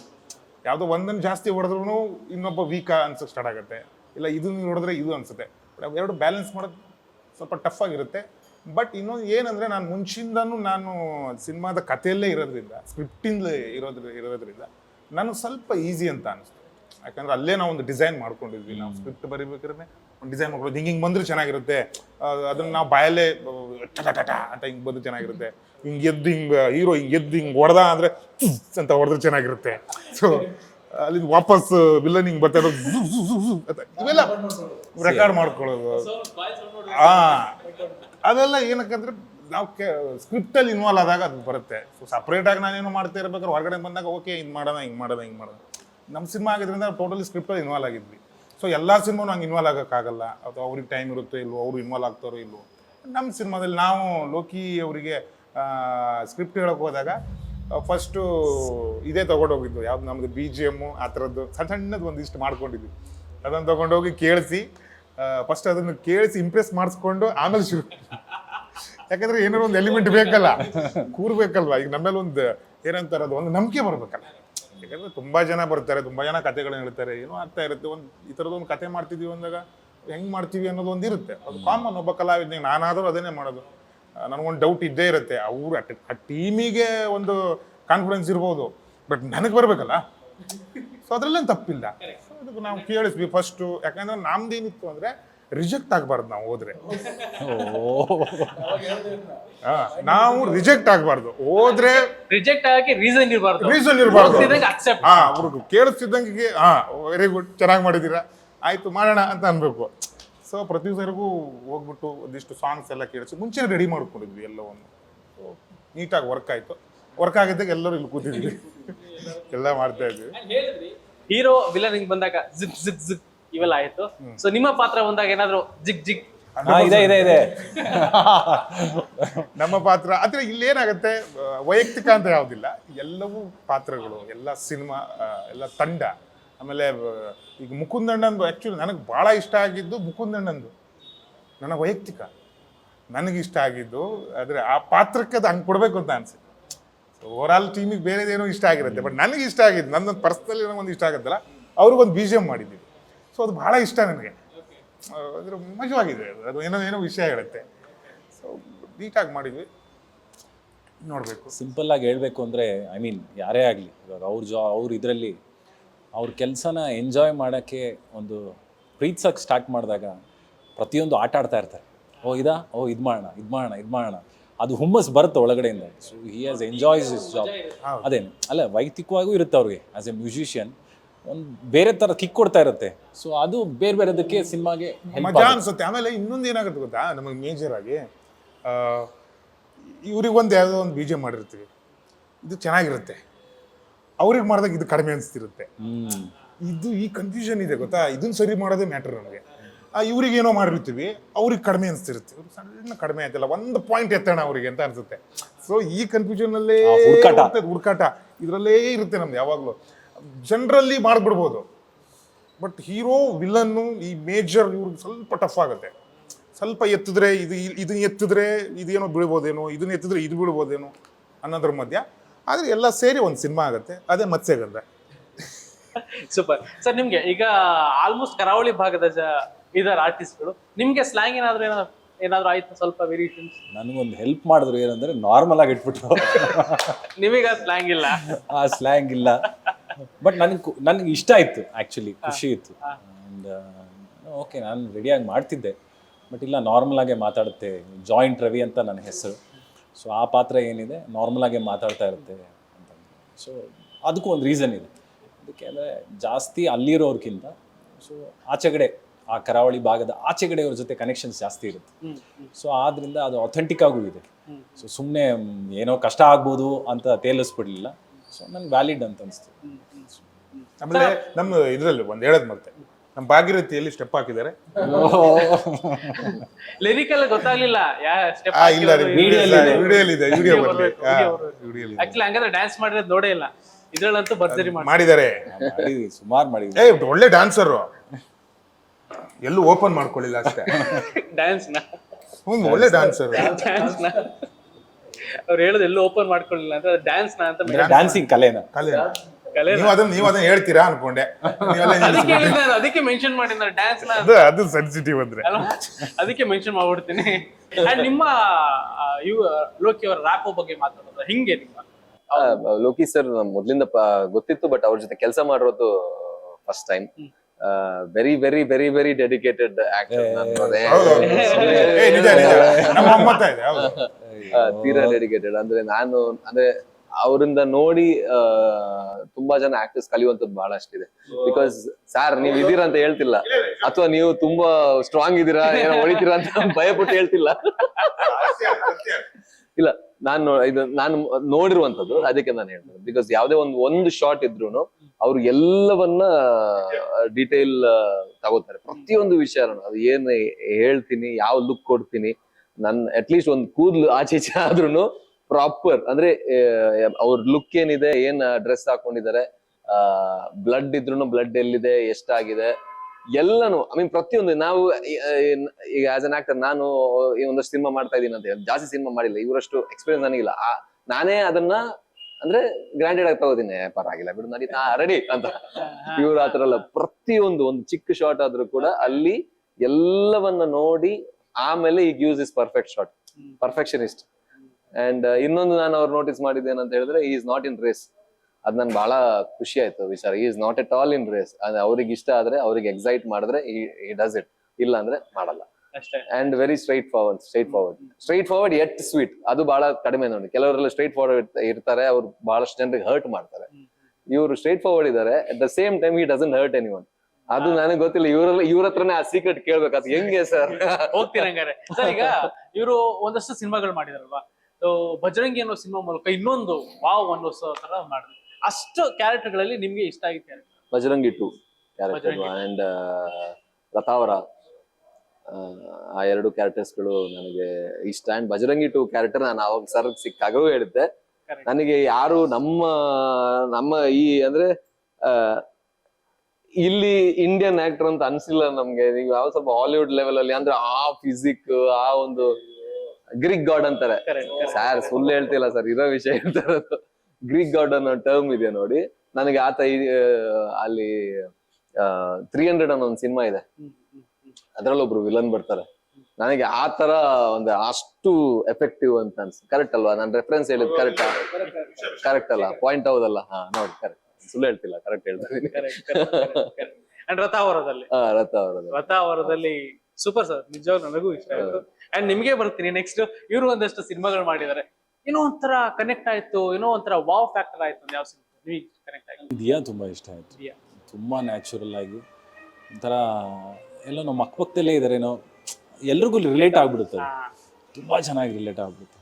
ಯಾವುದೋ ಒಂದನ್ನು ಜಾಸ್ತಿ ಹೊಡೆದ್ರೂ ಇನ್ನೊಬ್ಬ ವೀಕ ಅನ್ಸಕ್ ಸ್ಟಾರ್ಟ್ ಆಗುತ್ತೆ. ಇಲ್ಲ ಇದನ್ನು ನೋಡಿದ್ರೆ ಇದು ಅನ್ಸುತ್ತೆ. ಬಟ್ ಎರಡು ಬ್ಯಾಲೆನ್ಸ್ ಮಾಡೋದು ಸ್ವಲ್ಪ ಟಫ್ ಆಗಿರುತ್ತೆ. ಬಟ್ ಇನ್ನೊಂದು ಏನಂದರೆ ನಾನು ಮುಂಚಿಂದನೂ ನಾನು ಸಿನಿಮಾದ ಕಥೆಯಲ್ಲೇ ಇರೋದ್ರಿಂದ ಸ್ಕ್ರಿಪ್ಟಿಂದ ಇರೋದ್ರ ಇರೋದ್ರಿಂದ ನನಗೆ ಸ್ವಲ್ಪ ಈಸಿ ಅಂತ ಅನಿಸ್ತು. ಯಾಕಂದ್ರೆ ಅಲ್ಲೇ ನಾವು ಒಂದು ಡಿಸೈನ್ ಮಾಡ್ಕೊಂಡಿದ್ವಿ. ನಾವು ಸ್ಕ್ರಿಪ್ಟ್ ಬರಿಬೇಕಾದ್ರೆ ಡಿಸೈನ್ ಮಾಡ್ಕೊಳ್ಳೋದು ಹಿಂಗೆ ಹಿಂಗೆ ಬಂದ್ರೆ ಚೆನ್ನಾಗಿರುತ್ತೆ. ಅದನ್ನ ನಾವು ಬಾಯಲ್ಲೇ ಟಟ ಅಂತ ಹಿಂಗೆ ಬಂದ್ರೆ ಚೆನ್ನಾಗಿರುತ್ತೆ. ಹಿಂಗೆ ಎದ್ದು ಹಿಂಗೆ, ಹೀರೋ ಹಿಂಗೆ ಎದ್ದು ಹಿಂಗೆ ಹೊಡೆದ ಅಂದರೆ ಅಂತ ಹೊಡೆದ್ರೆ ಚೆನ್ನಾಗಿರುತ್ತೆ. ಸೊ ಅಲ್ಲಿ ವಾಪಸ್ ವಿಲನ್ ಹಿಂಗೆ ಬರ್ತಾ ಇವೆಲ್ಲ ರೆಕಾರ್ಡ್ ಮಾಡ್ಕೊಳ್ಳೋದು. ಹಾಂ ಅದೆಲ್ಲ ಏನಕ್ಕಂದ್ರೆ ನಾವು ಕೆ ಸ್ಕ್ರಿಪ್ಟಲ್ಲಿ ಇನ್ವಾಲ್ವ್ ಆದಾಗ ಅದು ಬರುತ್ತೆ. ಸೊ ಸಪ್ರೇಟಾಗಿ ನಾನೇನು ಮಾಡ್ತಾ ಇರ್ಬೇಕಾದ್ರೆ ಹೊರಗಡೆ ಬಂದಾಗ ಓಕೆ ಹಿಂಗೆ ಮಾಡೋಣ ಹಿಂಗೆ ಮಾಡೋಣ ಹಿಂಗೆ ಮಾಡೋಣ. ನಮ್ಮ ಸಿನಿಮಾ ಆಗಿದ್ರಿಂದ ಟೋಟಲಿ ಸ್ಕ್ರಿಪ್ಟಲ್ಲಿ ಇನ್ವಾಲ್ವ್ ಆಗಿದ್ವಿ. ಸೊ ಎಲ್ಲ ಸಿನಿಮಾನು ಹಂಗೆ ಇನ್ವಾಲ್ವ್ ಆಗೋಕ್ಕಾಗಲ್ಲ. ಅಥವಾ ಅವ್ರಿಗೆ ಟೈಮ್ ಇರುತ್ತೋ ಇಲ್ವೋ, ಅವರು ಇನ್ವಾಲ್ವ್ ಆಗ್ತಾರೋ ಇಲ್ವೋ. ನಮ್ಮ ಸಿನಿಮಾದಲ್ಲಿ ನಾವು ಲೋಕಿ ಅವರಿಗೆ ಸ್ಕ್ರಿಪ್ಟ್ ಹೇಳಕ್ ಹೋದಾಗ ಫಸ್ಟು ಇದೇ ತಗೊಂಡೋಗಿದ್ದು ಯಾವ್ದು ನಮ್ದು ಬಿ ಜಿ ಎಮ್ಮು ಆ ಥರದ್ದು. ಸಣ್ಣ ಸಣ್ಣದು ಒಂದಿಷ್ಟು ಮಾಡ್ಕೊಂಡಿದ್ವಿ. ಅದನ್ನು ತಗೊಂಡೋಗಿ ಕೇಳಿಸಿ ಫಸ್ಟ್ ಅದನ್ನು ಕೇಳಿಸಿ ಇಂಪ್ರೆಸ್ ಮಾಡಿಸ್ಕೊಂಡು ಆಮೇಲೆ ಶುರು. ಯಾಕಂದ್ರೆ ಏನಾದ್ರು ಒಂದು ಎಲಿಮೆಂಟ್ ಬೇಕಲ್ಲ. ಕೂರ್ಬೇಕಲ್ವಾ? ಈಗ ನಮ್ಮೇಲೆ ಒಂದು ಏನಂತಾರದು ಒಂದು ನಂಬಿಕೆ ಬರ್ಬೇಕಲ್ಲ. ಯಾಕಂದ್ರೆ ತುಂಬಾ ಜನ ಬರ್ತಾರೆ, ತುಂಬಾ ಜನ ಕತೆಗಳನ್ನ ಹೇಳ್ತಾರೆ. ಏನೋ ಆಗ್ತಾ ಇರುತ್ತೆ, ಒಂದು ಈ ಥರದೊಂದು ಕತೆ ಮಾಡ್ತಿದೀವಿ ಅಂದಾಗ ಹೆಂಗ್ ಮಾಡ್ತೀವಿ ಅನ್ನೋದು ಒಂದು ಇರುತ್ತೆ. ಅದು ಕಾಮನ್ ಒಬ್ಬ ಕಲಾವಿದನಿಗೆ ನಾನಾದರೂ ಅದನ್ನೇ ಮಾಡೋದು. ನನಗೊಂದು ಡೌಟ್ ಇದ್ದೇ ಇರುತ್ತೆ. ಅವ್ರು ಆ ಟೀಮಿಗೆ ಒಂದು ಕಾನ್ಫಿಡೆನ್ಸ್ ಇರ್ಬೋದು ಬಟ್ ನನಗೆ ಬರ್ಬೇಕಲ್ಲ? ಸೊ ಅದ್ರಲ್ಲೇನು ತಪ್ಪಿಲ್ಲ. ಸೊ ಅದಕ್ಕೆ ನಾವು ಕೇಳಿಸ್ವಿ ಫಸ್ಟು ಯಾಕಂದ್ರೆ ನಮ್ದೇನಿತ್ತು ಅಂದ್ರೆ ರಿಜೆಕ್ಟ್ ಆಗಬಾರ್ದು ನಾವು ಹೋದ್ರೆ. ನಾವು ರಿಜೆಕ್ಟ್ ಆಗಬಾರ್ದು. ಹೋದ್ರೆ ರಿಜೆಕ್ಟ್ ಆಗಕ್ಕೆ ರೀಸನ್ ಇರಬಾರ್ದು. ರೀಸನ್ ಇರಬಾರ್ದು. ಅಕ್ಸೆಪ್ಟ್ ಹಾ ಅವ್ರಿಗೆ ಕೇಳಿಸ್ತಿದ್ದಂಗೆ ಹಾ ವೆರಿ ಗುಡ್ ಚೆನ್ನಾಗಿ ಮಾಡಿದ್ದೀರಾ? ಆಯ್ತು ಮಾಡೋಣ ಅಂತ ಅನ್ಬೇಕು. ಸೊ ಪ್ರತಿ ಸರಿಗೂ ಹೋಗ್ಬಿಟ್ಟು ಒಂದಿಷ್ಟು ಸಾಂಗ್ಸ್ ಎಲ್ಲ ಕೇಳಿಸಿ ಮುಂಚೆ ರೆಡಿ ಮಾಡ್ಕೊಂಡಿದ್ವಿ ಎಲ್ಲವನ್ನು. ನೀಟಾಗಿ ವರ್ಕ್ ಆಯ್ತು. ವರ್ಕ್ ಆಗಿದ್ದಾಗ ಎಲ್ಲರೂ ಇಲ್ಲಿ ಕೂತಿದ್ವಿ. ಎಲ್ಲ ಮಾಡ್ತಾ ಇದ್ವಿ. ಹೀರೋ ವಿಲನ್ ಹಿಂಗ್ ಬಂದಾಗ ಜಿಪ್ ಜಿಪ್ ಜಿಗ್ ಇವೆಲ್ಲ ಆಯ್ತು. ಸೊ ನಿಮ್ಮ ಪಾತ್ರ ಬಂದಾಗ ಏನಾದ್ರು ಜಿಗ್ ಜಿಗ್. ಹಾ ಇದೆ ಇದೆ ಇದೆ. ನಮ್ಮ ಪಾತ್ರ ಅಂದ್ರೆ ಇಲ್ಲಿ ಏನಾಗುತ್ತೆ ವೈಯಕ್ತಿಕ ಅಂತ ಯಾವುದಿಲ್ಲ. ಎಲ್ಲವೂ ಪಾತ್ರಗಳು ಎಲ್ಲ ಸಿನಿಮಾ ಎಲ್ಲ ತಂಡ. ಆಮೇಲೆ ಆ, ಈಗ ಮುಕುಂದಣ್ಣಂದು ಆ್ಯಕ್ಚುಲಿ ನನಗೆ ಭಾಳ ಇಷ್ಟ ಆಗಿದ್ದು ಮುಕುಂದಣ್ಣಂದು ನನ್ನ ವೈಯಕ್ತಿಕ. ನನಗೆ ಇಷ್ಟ ಆಗಿದ್ದು ಆದರೆ ಆ ಪಾತ್ರಕ್ಕೆ ಅದು ಹಂಗೆ ಕೊಡಬೇಕು ಅಂತ ಅನ್ಸುತ್ತೆ ಓವರ್ ಆಲ್ ಟೀಮಿಗೆ ಬೇರೆದೇನೋ ಇಷ್ಟ ಆಗಿರುತ್ತೆ ಬಟ್ ನನಗೆ ಇಷ್ಟ ಆಗಿದ್ದು ನನ್ನ ಪರ್ಸ್ನಲಿ ಒಂದು ಇಷ್ಟ ಆಗುತ್ತಲ್ಲ ಅವ್ರಿಗೊಂದು ಬಿ ಜಿ ಎಂ ಮಾಡಿದ್ದೀವಿ. ಸೊ ಅದು ಭಾಳ ಇಷ್ಟ ನನಗೆ. ಅದ್ರ ಮಜವಾಗಿದೆ ಅದು. ಅದು ಏನೋ ಏನೋ ವಿಷಯ ಹೇಳುತ್ತೆ. ಸೊ ನೀಟಾಗಿ ಮಾಡಿದ್ವಿ. ನೋಡಬೇಕು. ಸಿಂಪಲ್ ಆಗಿ ಹೇಳ್ಬೇಕು ಅಂದ್ರೆ ಐ ಮೀನ್ ಯಾರೇ ಆಗಲಿ ಇವಾಗ ಅವ್ರ ಜಾ ಅವ್ರ ಇದರಲ್ಲಿ ಅವ್ರ ಕೆಲಸನ ಎಂಜಾಯ್ ಮಾಡೋಕ್ಕೆ ಒಂದು ಪ್ರೀತ್ಸಕ್ಕೆ ಸ್ಟಾರ್ಟ್ ಮಾಡಿದಾಗ ಪ್ರತಿಯೊಂದು ಆಟ ಆಡ್ತಾ ಇರ್ತಾರೆ. ಓ ಇದಾ? ಓ ಇದು ಮಾಡೋಣ ಇದು ಮಾಡೋಣ ಇದು ಮಾಡೋಣ ಅದು ಹುಮ್ಮಸ್ ಬರುತ್ತೆ ಒಳಗಡೆಯಿಂದ. So he has enjoys his job ಅದೇನು ಅಲ್ಲ ವೈಯಕ್ತಿಕವಾಗೂ ಇರುತ್ತೆ ಅವ್ರಿಗೆ ಆ್ಯಸ್ ಎ ಮ್ಯೂಸಿಷಿಯನ್ ಒಂದು ಬೇರೆ ಥರ ಕಿಕ್ ಕೊಡ್ತಾ ಇರುತ್ತೆ. ಸೊ ಅದು ಬೇರೆ ಬೇರೆದಕ್ಕೆ ಸಿನಿಮಾಗೆ ಮಜಾ ಅನ್ಸುತ್ತೆ. ಆಮೇಲೆ ಇನ್ನೊಂದು ಏನಾಗುತ್ತೆ ಗೊತ್ತಾ? ನಮಗೆ ಮೇಜರ್ ಆಗಿ ಇವ್ರಿಗೆ ಒಂದು ಯಾವುದೋ ಒಂದು ಬೀಜ ಮಾಡಿರ್ತೀವಿ. ಇದು ಚೆನ್ನಾಗಿರುತ್ತೆ. ಅವ್ರಿಗೆ ಮಾಡಿದಾಗ ಇದು ಕಡಿಮೆ ಅನಿಸ್ತಿರುತ್ತೆ. ಹ್ಮ್. ಇದು ಈ ಕನ್ಫ್ಯೂಷನ್ ಇದೆ ಗೊತ್ತಾ? ಇದನ್ನ ಸರಿ ಮಾಡೋದೇ ಮ್ಯಾಟ್ರ್ ನಮಗೆ. ಇವ್ರಿಗೆ ಏನೋ ಮಾಡಿರ್ತೀವಿ ಅವ್ರಿಗೆ ಕಡಿಮೆ ಅನಿಸ್ತಿರುತ್ತೆ. ಇವ್ರಿಗೆ ಸಣ್ಣ ಕಡಿಮೆ ಆಯ್ತಲ್ಲ ಒಂದು ಪಾಯಿಂಟ್ ಎತ್ತೋಣ ಅವರಿಗೆ ಅಂತ ಅನ್ಸುತ್ತೆ. ಸೊ ಈ ಕನ್ಫ್ಯೂಷನ್ ಅಲ್ಲೇ ಆ, ಹುಡುಕಾಟ. ಹುಡುಕಾಟ. ಇದರಲ್ಲೇ ಇರುತ್ತೆ ನಮ್ದು ಯಾವಾಗಲೂ. ಜನರಲ್ಲಿ ಮಾಡಿಬಿಡ್ಬೋದು. ಬಟ್ ಹೀರೋ ವಿಲನ್ನು ಈ ಮೇಜರ್ ಇವ್ರಿಗೆ ಸ್ವಲ್ಪ ಟಫ್ ಆಗುತ್ತೆ. ಸ್ವಲ್ಪ ಎತ್ತಿದ್ರೆ ಇದು ಇದನ್ನ ಎತ್ತಿದ್ರೆ ಇದೇನೋ ಬೀಳ್ಬೋದೇನೋ ಇದನ್ನ ಎತ್ತಿದ್ರೆ ಇದು ಬೀಳ್ಬೋದೇನೋ ಅನ್ನೋದ್ರ ಮಧ್ಯ. ಆದರೆ ಎಲ್ಲ ಸೇರಿ ಒಂದು ಸಿನಿಮಾ ಆಗುತ್ತೆ ಅದೇ ಮತ್ಸ್ಯಗಂಧ. ಸೂಪರ್ ಸರ್ ನಿಮಗೆ ಈಗ ಆಲ್ಮೋಸ್ಟ್ ಕರಾವಳಿ ಭಾಗದ ಜ ಇದಾರೆ ಆರ್ಟಿಸ್ಟ್ಗಳು ನಿಮಗೆ ಸ್ಲ್ಯಾಂಗ್ ಏನಾದರೂ ಏನಾದ್ರು ಏನಾದ್ರು ಆಯ್ತು ಸ್ವಲ್ಪ ವೇರಿಯೇಷನ್ಸ್ ನನಗೊಂದು ಹೆಲ್ಪ್ ಮಾಡಿದ್ರು ಏನಂದ್ರೆ ನಾರ್ಮಲ್ ಆಗಿ ಇಟ್ಬಿಟ್ರು. ನಿಮಗೆ ಸ್ಲ್ಯಾಂಗ್ ಇಲ್ಲ. ಆ ಸ್ಲ್ಯಾಂಗ್ ಇಲ್ಲ. ಬಟ್ ನನಗೆ ನನಗೆ ಇಷ್ಟ ಆಯ್ತು ಆ್ಯಕ್ಚುಲಿ ಖುಷಿ ಇತ್ತು. ಆ್ಯಂಡ್ ಓಕೆ ನಾನು ರೆಡಿಯಾಗಿ ಮಾಡ್ತಿದ್ದೆ. ಬಟ್ ಇಲ್ಲ ನಾರ್ಮಲ್ ಆಗೇ ಮಾತಾಡುತ್ತೆ ಜಾಯಿಂಟ್ ರವಿ ಅಂತ ನನ್ನ ಹೆಸರು. ಸೊ ಆ ಪಾತ್ರ ಏನಿದೆ? ನಾರ್ಮಲ್ ಆಗೇ ಮಾತಾಡ್ತಾ ಇರುತ್ತೆ ಅಂತ. ಸೊ ಅದಕ್ಕೂ ಒಂದು ರೀಸನ್ ಇದೆ. ಅದಕ್ಕೆ ಅಂದರೆ ಜಾಸ್ತಿ ಅಲ್ಲಿರೋರ್ಗಿಂತ ಸೊ ಆಚೆಗಡೆ ಆ ಕರಾವಳಿ ಭಾಗದ ಆಚೆಗಡೆಯವ್ರ ಜೊತೆ ಕನೆಕ್ಷನ್ಸ್ ಜಾಸ್ತಿ ಇರುತ್ತೆ. ಸೊ ಆದ್ರಿಂದ ಅದು ಅಥೆಂಟಿಕ್ ಆಗೂ ಇದೆ. ಸೊ ಸುಮ್ಮನೆ ಏನೋ ಕಷ್ಟ ಆಗ್ಬೋದು ಅಂತ ತೇಲಿಸ್ಬಿಡ್ಲಿಲ್ಲ. ಸೊ ನನ್ಗೆ ವ್ಯಾಲಿಡ್ ಅಂತ ಅನಿಸ್ತು. ಆಮೇಲೆ ನಮ್ಮ ಇದರಲ್ಲಿ ಒಂದು ಹೇಳೋದು ಮತ್ತೆ ನಮ್ಮ ಭಾಗೀರಥಿಯಲ್ಲಿ ಸ್ಟೆಪ್ ಹಾಕಿದ್ದಾರೆ. ಲಿರಿಕಲ್ ಗೊತ್ತಾಗ್ಲಿಲ್ಲ. ಯಾ ಸ್ಟೆಪ್ ಆ, ಇಲ್ಲ ವಿಡಿಯೋ ಇದೆ ವಿಡಿಯೋ ಆಕ್ಚುಲಿ ಹಂಗಂದ್ರೆ ಡ್ಯಾನ್ಸ್ ಮಾಡಿರೋದು ನೋಡೇ ಇಲ್ಲ. ಇದ್ರಲ್ಲಂತೂ ಭರ್ಜರಿ ಮಾಡಿ ಮಾಡಿದ್ದಾರೆ. ಮಾಡಿದ್ವಿ ಸುಮಾರು ಮಾಡಿದ್ವಿ. ಏ ಒಳ್ಳೆ ಡ್ಯಾನ್ಸರು ಎಲ್ಲೂ ಓಪನ್ ಮಾಡ್ಕೊಳ್ಳಿಲ್ಲ ಅಷ್ಟೇ. ಡ್ಯಾನ್ಸ್ನ? ಹ್ಮ್ ಒಳ್ಳೆ ಡಾನ್ಸರ್ ಡ್ಯಾನ್ಸ್ನ? ಅವ್ರು ಹೇಳೋದು ಎಲ್ಲೂ ಓಪನ್ ಮಾಡ್ಕೊಳ್ಳಿಲ್ಲ ಅಂತ ಡ್ಯಾನ್ಸ್ ನಾ ಅಂತ ಡ್ಯಾನ್ಸಿಂಗ್ ಕಲೆನ? ಕಲೆ ಕಲೆ ನೀವು ಅದನ್ನ ನೀವು ಅದನ್ನ ಹೇಳ್ತೀರಾ ಅನ್ಕೊಂಡೆ. ನೀವೆಲ್ಲ ಅದಕ್ಕೆ ನಿಲ್ಲಿಸ್ಬಿಟ್ರಿ. ಹೇಳಿದ್ದು ನಾನು, ಅದಕ್ಕೆ ಮೆನ್ಷನ್ ಮಾಡಿದ ಡ್ಯಾನ್ಸ್ನ? ಅದು ಅದು ಸೆನ್ಸಿಟಿವ್ ಅಂದ್ರೆ. ಅಲ್ವಾ? ಅದಕ್ಕೆ ಮೆನ್ಷನ್ ಮಾಡ್ಬಿಡ್ತೀನಿ. ಅಂಡ್ ನಿಮ್ಮ ಆ, ಇವ್ ಲೋಕಿ ಅವರ ರ್ಯಾಪ್ ಬಗ್ಗೆ ಮಾತಾಡೋದು ಹಿಂಗೆ ನಿಮ್ಮ? ಆ, ಲೋಕಿ ಸರ್ ಮೊದ್ಲಿಂದ ಪ- ಗೊತ್ತಿತ್ತು ಬಟ್ ಅವ್ರ ಜೊತೆ ಕೆಲಸ ಮಾಡಿರೋದು first time very very very very dedicated ತೀರಾ ಡೆಡಿಕೇಟೆಡ್ ಅಂದ್ರೆ ನಾನು ಅಂದ್ರೆ ಅವರಿಂದ ನೋಡಿ ತುಂಬಾ ಜನ ಆಕ್ಟರ್ಸ್ ಕಲಿಯುವಂತದ್ದು ಬಹಳಷ್ಟಿದೆ. ಬಿಕಾಸ್ ಸರ್ ನೀವ್ ಇದೀರಾ ಅಂತ ಹೇಳ್ತಿಲ್ಲ. ಅಥವಾ ನೀವು ತುಂಬಾ ಸ್ಟ್ರಾಂಗ್ ಇದೀರಾ ಏನೋ ಹೊಡಿತೀರಾ ಅಂತ ಭಯಪಟ್ಟು ಹೇಳ್ತಿಲ್ಲ. ಇಲ್ಲ. ನಾನು ಇದು ನಾನು ನೋಡಿರುವಂತದ್ದು ಅದಕ್ಕೆ ನಾನು ಹೇಳ್ತೇನೆ. ಬಿಕಾಸ್ ಯಾವುದೇ ಒಂದು ಒಂದು ಶಾಟ್ ಇದ್ರು ಅವ್ರು ಎಲ್ಲವನ್ನ ಡೀಟೇಲ್ ತಗೋತಾರೆ. ಪ್ರತಿಯೊಂದು ವಿಚಾರ ಅದು ಏನ್ ಹೇಳ್ತೀನಿ, ಯಾವ ಲುಕ್ ಕೊಡ್ತೀನಿ, ನನ್ ಅಟ್ಲೀಸ್ಟ್ ಒಂದು ಕೂದ್ಲು ಆಚೆ ಈಚೆ ಆದ್ರೂ ಪ್ರಾಪರ್ ಅಂದ್ರೆ ಅವ್ರ ಲುಕ್ ಏನಿದೆ, ಏನ್ ಡ್ರೆಸ್ ಹಾಕೊಂಡಿದ್ದಾರೆ ಬ್ಲಡ್ ಇದ್ರು ಬ್ಲಡ್ ಎಲ್ಲಿದೆ, ಎಷ್ಟಾಗಿದೆ ಎಲ್ಲಾನು ಐ ಮೀನ್ ಪ್ರತಿಯೊಂದು ನಾವು ಈಗ ಆಸ್ ಅನ್ ಆಕ್ಟರ್ ನಾನು ಈ ಒಂದಷ್ಟು ಸಿನಿಮಾ ಮಾಡ್ತಾ ಇದ್ದೀನಿ ಅಂತ ಹೇಳಿ ಜಾಸ್ತಿ ಸಿನಿಮಾ ಮಾಡಿಲ್ಲ ಇವರಷ್ಟು ಎಕ್ಸ್ಪೀರಿಯನ್ಸ್ ನನಗಿಲ್ಲ. ಆ- ನಾನೇ ಅದನ್ನ ಅಂದ್ರೆ ಗ್ರಾಂಡೆಡ್ ಆಗಿ ತಗೋತೀನಿ. ಪರವಾಗಿಲ್ಲ ಬಿಡು ನಡೀತಾ ರೆಡಿ ಅಂತ. ಇವ್ರ ಆತರ ಅಲ್ಲ ಪ್ರತಿಯೊಂದು ಒಂದು ಚಿಕ್ಕ ಶಾಟ್ ಆದ್ರೂ ಕೂಡ ಅಲ್ಲಿ ಎಲ್ಲವನ್ನ ನೋಡಿ ಆಮೇಲೆ ಈಗ use is perfect shot perfectionist and ಇನ್ನೊಂದು ನಾನು ಅವ್ರು ನೋಟಿಸ್ ಮಾಡಿದ್ದೇನೆ ಅಂತ ಹೇಳಿದ್ರೆ ಈಸ್ ನಾಟ್ ಇನ್ ರೇಸ್ ಅದ್ ನನ್ ಬಹಳ ಖುಷಿ ಆಯ್ತು ವಿಚಾರ. Is not at all in race ಅವ್ರಿಗೆ ಇಷ್ಟ ಆದ್ರೆ ಅವ್ರಿಗೆ ಎಕ್ಸೈಟ್ ಮಾಡಿದ್ರೆ ಈ ಡಸ್ ಇಟ್ ಇಲ್ಲ ಅಂದ್ರೆ ಮಾಡಲ್ಲ. ಅಷ್ಟೇ. And very straightforward straightforward straightforward at sweet ಅದು ಬಹಳ ಕಡಿಮೆ ನೋಡಿ. ಕೆಲವರೆಲ್ಲ ಸ್ಟ್ರೈಟ್ ಫಾರ್ವರ್ಡ್ ಇರ್ತಾರೆ. ಅವ್ರು ಬಹಳಷ್ಟು ಜನರಿಗೆ ಹರ್ಟ್ ಮಾಡ್ತಾರೆ. ಇವರು ಸ್ಟ್ರೈಟ್ ಫಾರ್ವರ್ಡ್ ಇದಾರೆ. ಅಟ್ ದ ಸೇಮ್ ಟೈಮ್ ಈ ಡಸನ್ ಹರ್ಟ್ ಎನಿ ಒನ್ ಅದು ನನಗೆ ಗೊತ್ತಿಲ್ಲ. ಇವರೆಲ್ಲ ಇವ್ರ ಹತ್ರನೇ ಆ ಸೀಕ್ರೆಟ್ ಕೇಳ್ಬೇಕು. ಅದು ಹೆಂಗೆ ಸರ್ ಹೋಗ್ತೀನಿ ಹಂಗಾರೆ? ಸರ್ ಈಗ ಇವರು ಒಂದಷ್ಟು ಸಿನಿಮಾಗಳು ಮಾಡಿದಾರಲ್ವಾ? ಸೊ ಬಜರಂಗಿ ಅನ್ನೋ ಸಿನಿಮಾ ಮೂಲಕ ಇನ್ನೊಂದು ವಾವ್ ಅನ್ನೋ ತರ ಮಾಡಿದ್ರು ಅಷ್ಟು ಕ್ಯಾರೆಕ್ಟರ್ಗಳಲ್ಲಿ ನಿಮ್ಗೆ ಇಷ್ಟ ಆಗಿದ್ದ character Bajarangi two character and ಲತಾವರ ಆ, ಎರಡು ಕ್ಯಾರೆಕ್ಟರ್ಸ್ಗಳು ನನಗೆ ಇಷ್ಟ. ಅಂಡ್ ಬಜರಂಗಿ ಟು ಕ್ಯಾರೆಕ್ಟರ್ ನಾನು ಅವಾಗ ಸರ್ ಸಿಕ್ಕಾಗೂ ಹೇಳಿದ್ದೆ. ನನಗೆ ಯಾರು ನಮ್ಮ ನಮ್ಮ ಈ ಅಂದ್ರೆ ಇಲ್ಲಿ ಇಂಡಿಯನ್ ಆಕ್ಟರ್ ಅಂತ ಅನ್ಸಿಲ್ಲ ನಮ್ಗೆ. ನೀವು ಯಾವ ಸ್ವಲ್ಪ ಹಾಲಿವುಡ್ ಲೆವೆಲ್ ಅಲ್ಲಿ ಅಂದ್ರೆ ಆ ಫಿಸಿಕ್ ಆ ಒಂದು ಗ್ರೀಕ್ ಗಾಡ್ ಅಂತಾರೆ. ಸರ್ ಸುಳ್ಳು ಹೇಳ್ತಿಲ್ಲ ಸರ್ ಇರೋ ವಿಷಯ ಹೇಳ್ತಾರೆ ಗ್ರೀಕ್ ಗಾಡ್ ಅನ್ನೋ ಟರ್ಮ್ ಇದೆ ನೋಡಿ. ನನಗೆ ಆತ ಅಲ್ಲಿ ತ್ರೀ ಹಂಡ್ರೆಡ್ ಅನ್ನೋ ಒಂದು ಸಿನಿಮಾ ಇದೆ. ಅದ್ರಲ್ಲಿ ಒಬ್ರು ವಿಲನ್ ಬರ್ತಾರೆ. ನನಗೆ ಆ ತರ ಒಂದು ಅಷ್ಟು ಎಫೆಕ್ಟಿವ್ ಅಂತ ಅನ್ಸುತ್ತೆ ಕರೆಕ್ಟ್ ಅಲ್ವಾ? ನಾನು ರೆಫರೆನ್ಸ್ ಹೇಳಿದ್ ಕರೆಕ್ಟ್ ಕರೆಕ್ಟ್ ಅಲ್ಲ ಪಾಯಿಂಟ್ ಹೌದಲ್ಲ? ಹಾ ನೋಡಿ ಕರೆಕ್ಟ್ ಸುಳ್ಳು ಹೇಳ್ತಿಲ್ಲ ಕರೆಕ್ಟ್ ಹೇಳ್ತೀನಿ ರಥಾವರದಲ್ಲಿ. ಹಾ ರಥ ಅವರದ್ದು ರಥಾವರದಲ್ಲಿ ಸೂಪರ್ ಸರ್ ನಿಜವಾಗ್ಲೂ ನನಗೂ ಇಷ್ಟ ಆಯ್ತು. ಅಂಡ್ ನಿಮ್ಗೆ ಬರ್ತೀನಿ ನೆಕ್ಸ್ಟ್ ಇವರು ಒಂದಷ್ಟು ಸಿನಿಮಾಗಳು ಮಾಡಿದ್ದಾರೆ ಏನೋ ಒಂಥರ ಕನೆಕ್ಟ್ ಆಯ್ತು ಏನೋ ಒಂಥರ ವಾವ್ ಫ್ಯಾಕ್ಟರ್ ಆಯ್ತು ಯಾವ ಸಿನಿಮಾ ನಿಮಗೆ ಕನೆಕ್ಟ್ ಆಯ್ತು ದಿಯಾ ತುಂಬಾ ಇಷ್ಟ ಆಯ್ತು. ದಿಯಾ. ತುಂಬ ನ್ಯಾಚುರಲ್ ಆಗಿ. ಒಂಥರ ಎಲ್ಲ ನಮ್ಮ ಅಕ್ಕಪಕ್ಕದಲ್ಲೇ ಇದ್ದಾರೇನೋ ಎಲ್ರಿಗೂ ರಿಲೇಟ್ ಆಗ್ಬಿಡುತ್ತೆ ತುಂಬಾ ಚೆನ್ನಾಗಿ ರಿಲೇಟ್ ಆಗ್ಬಿಡುತ್ತೆ.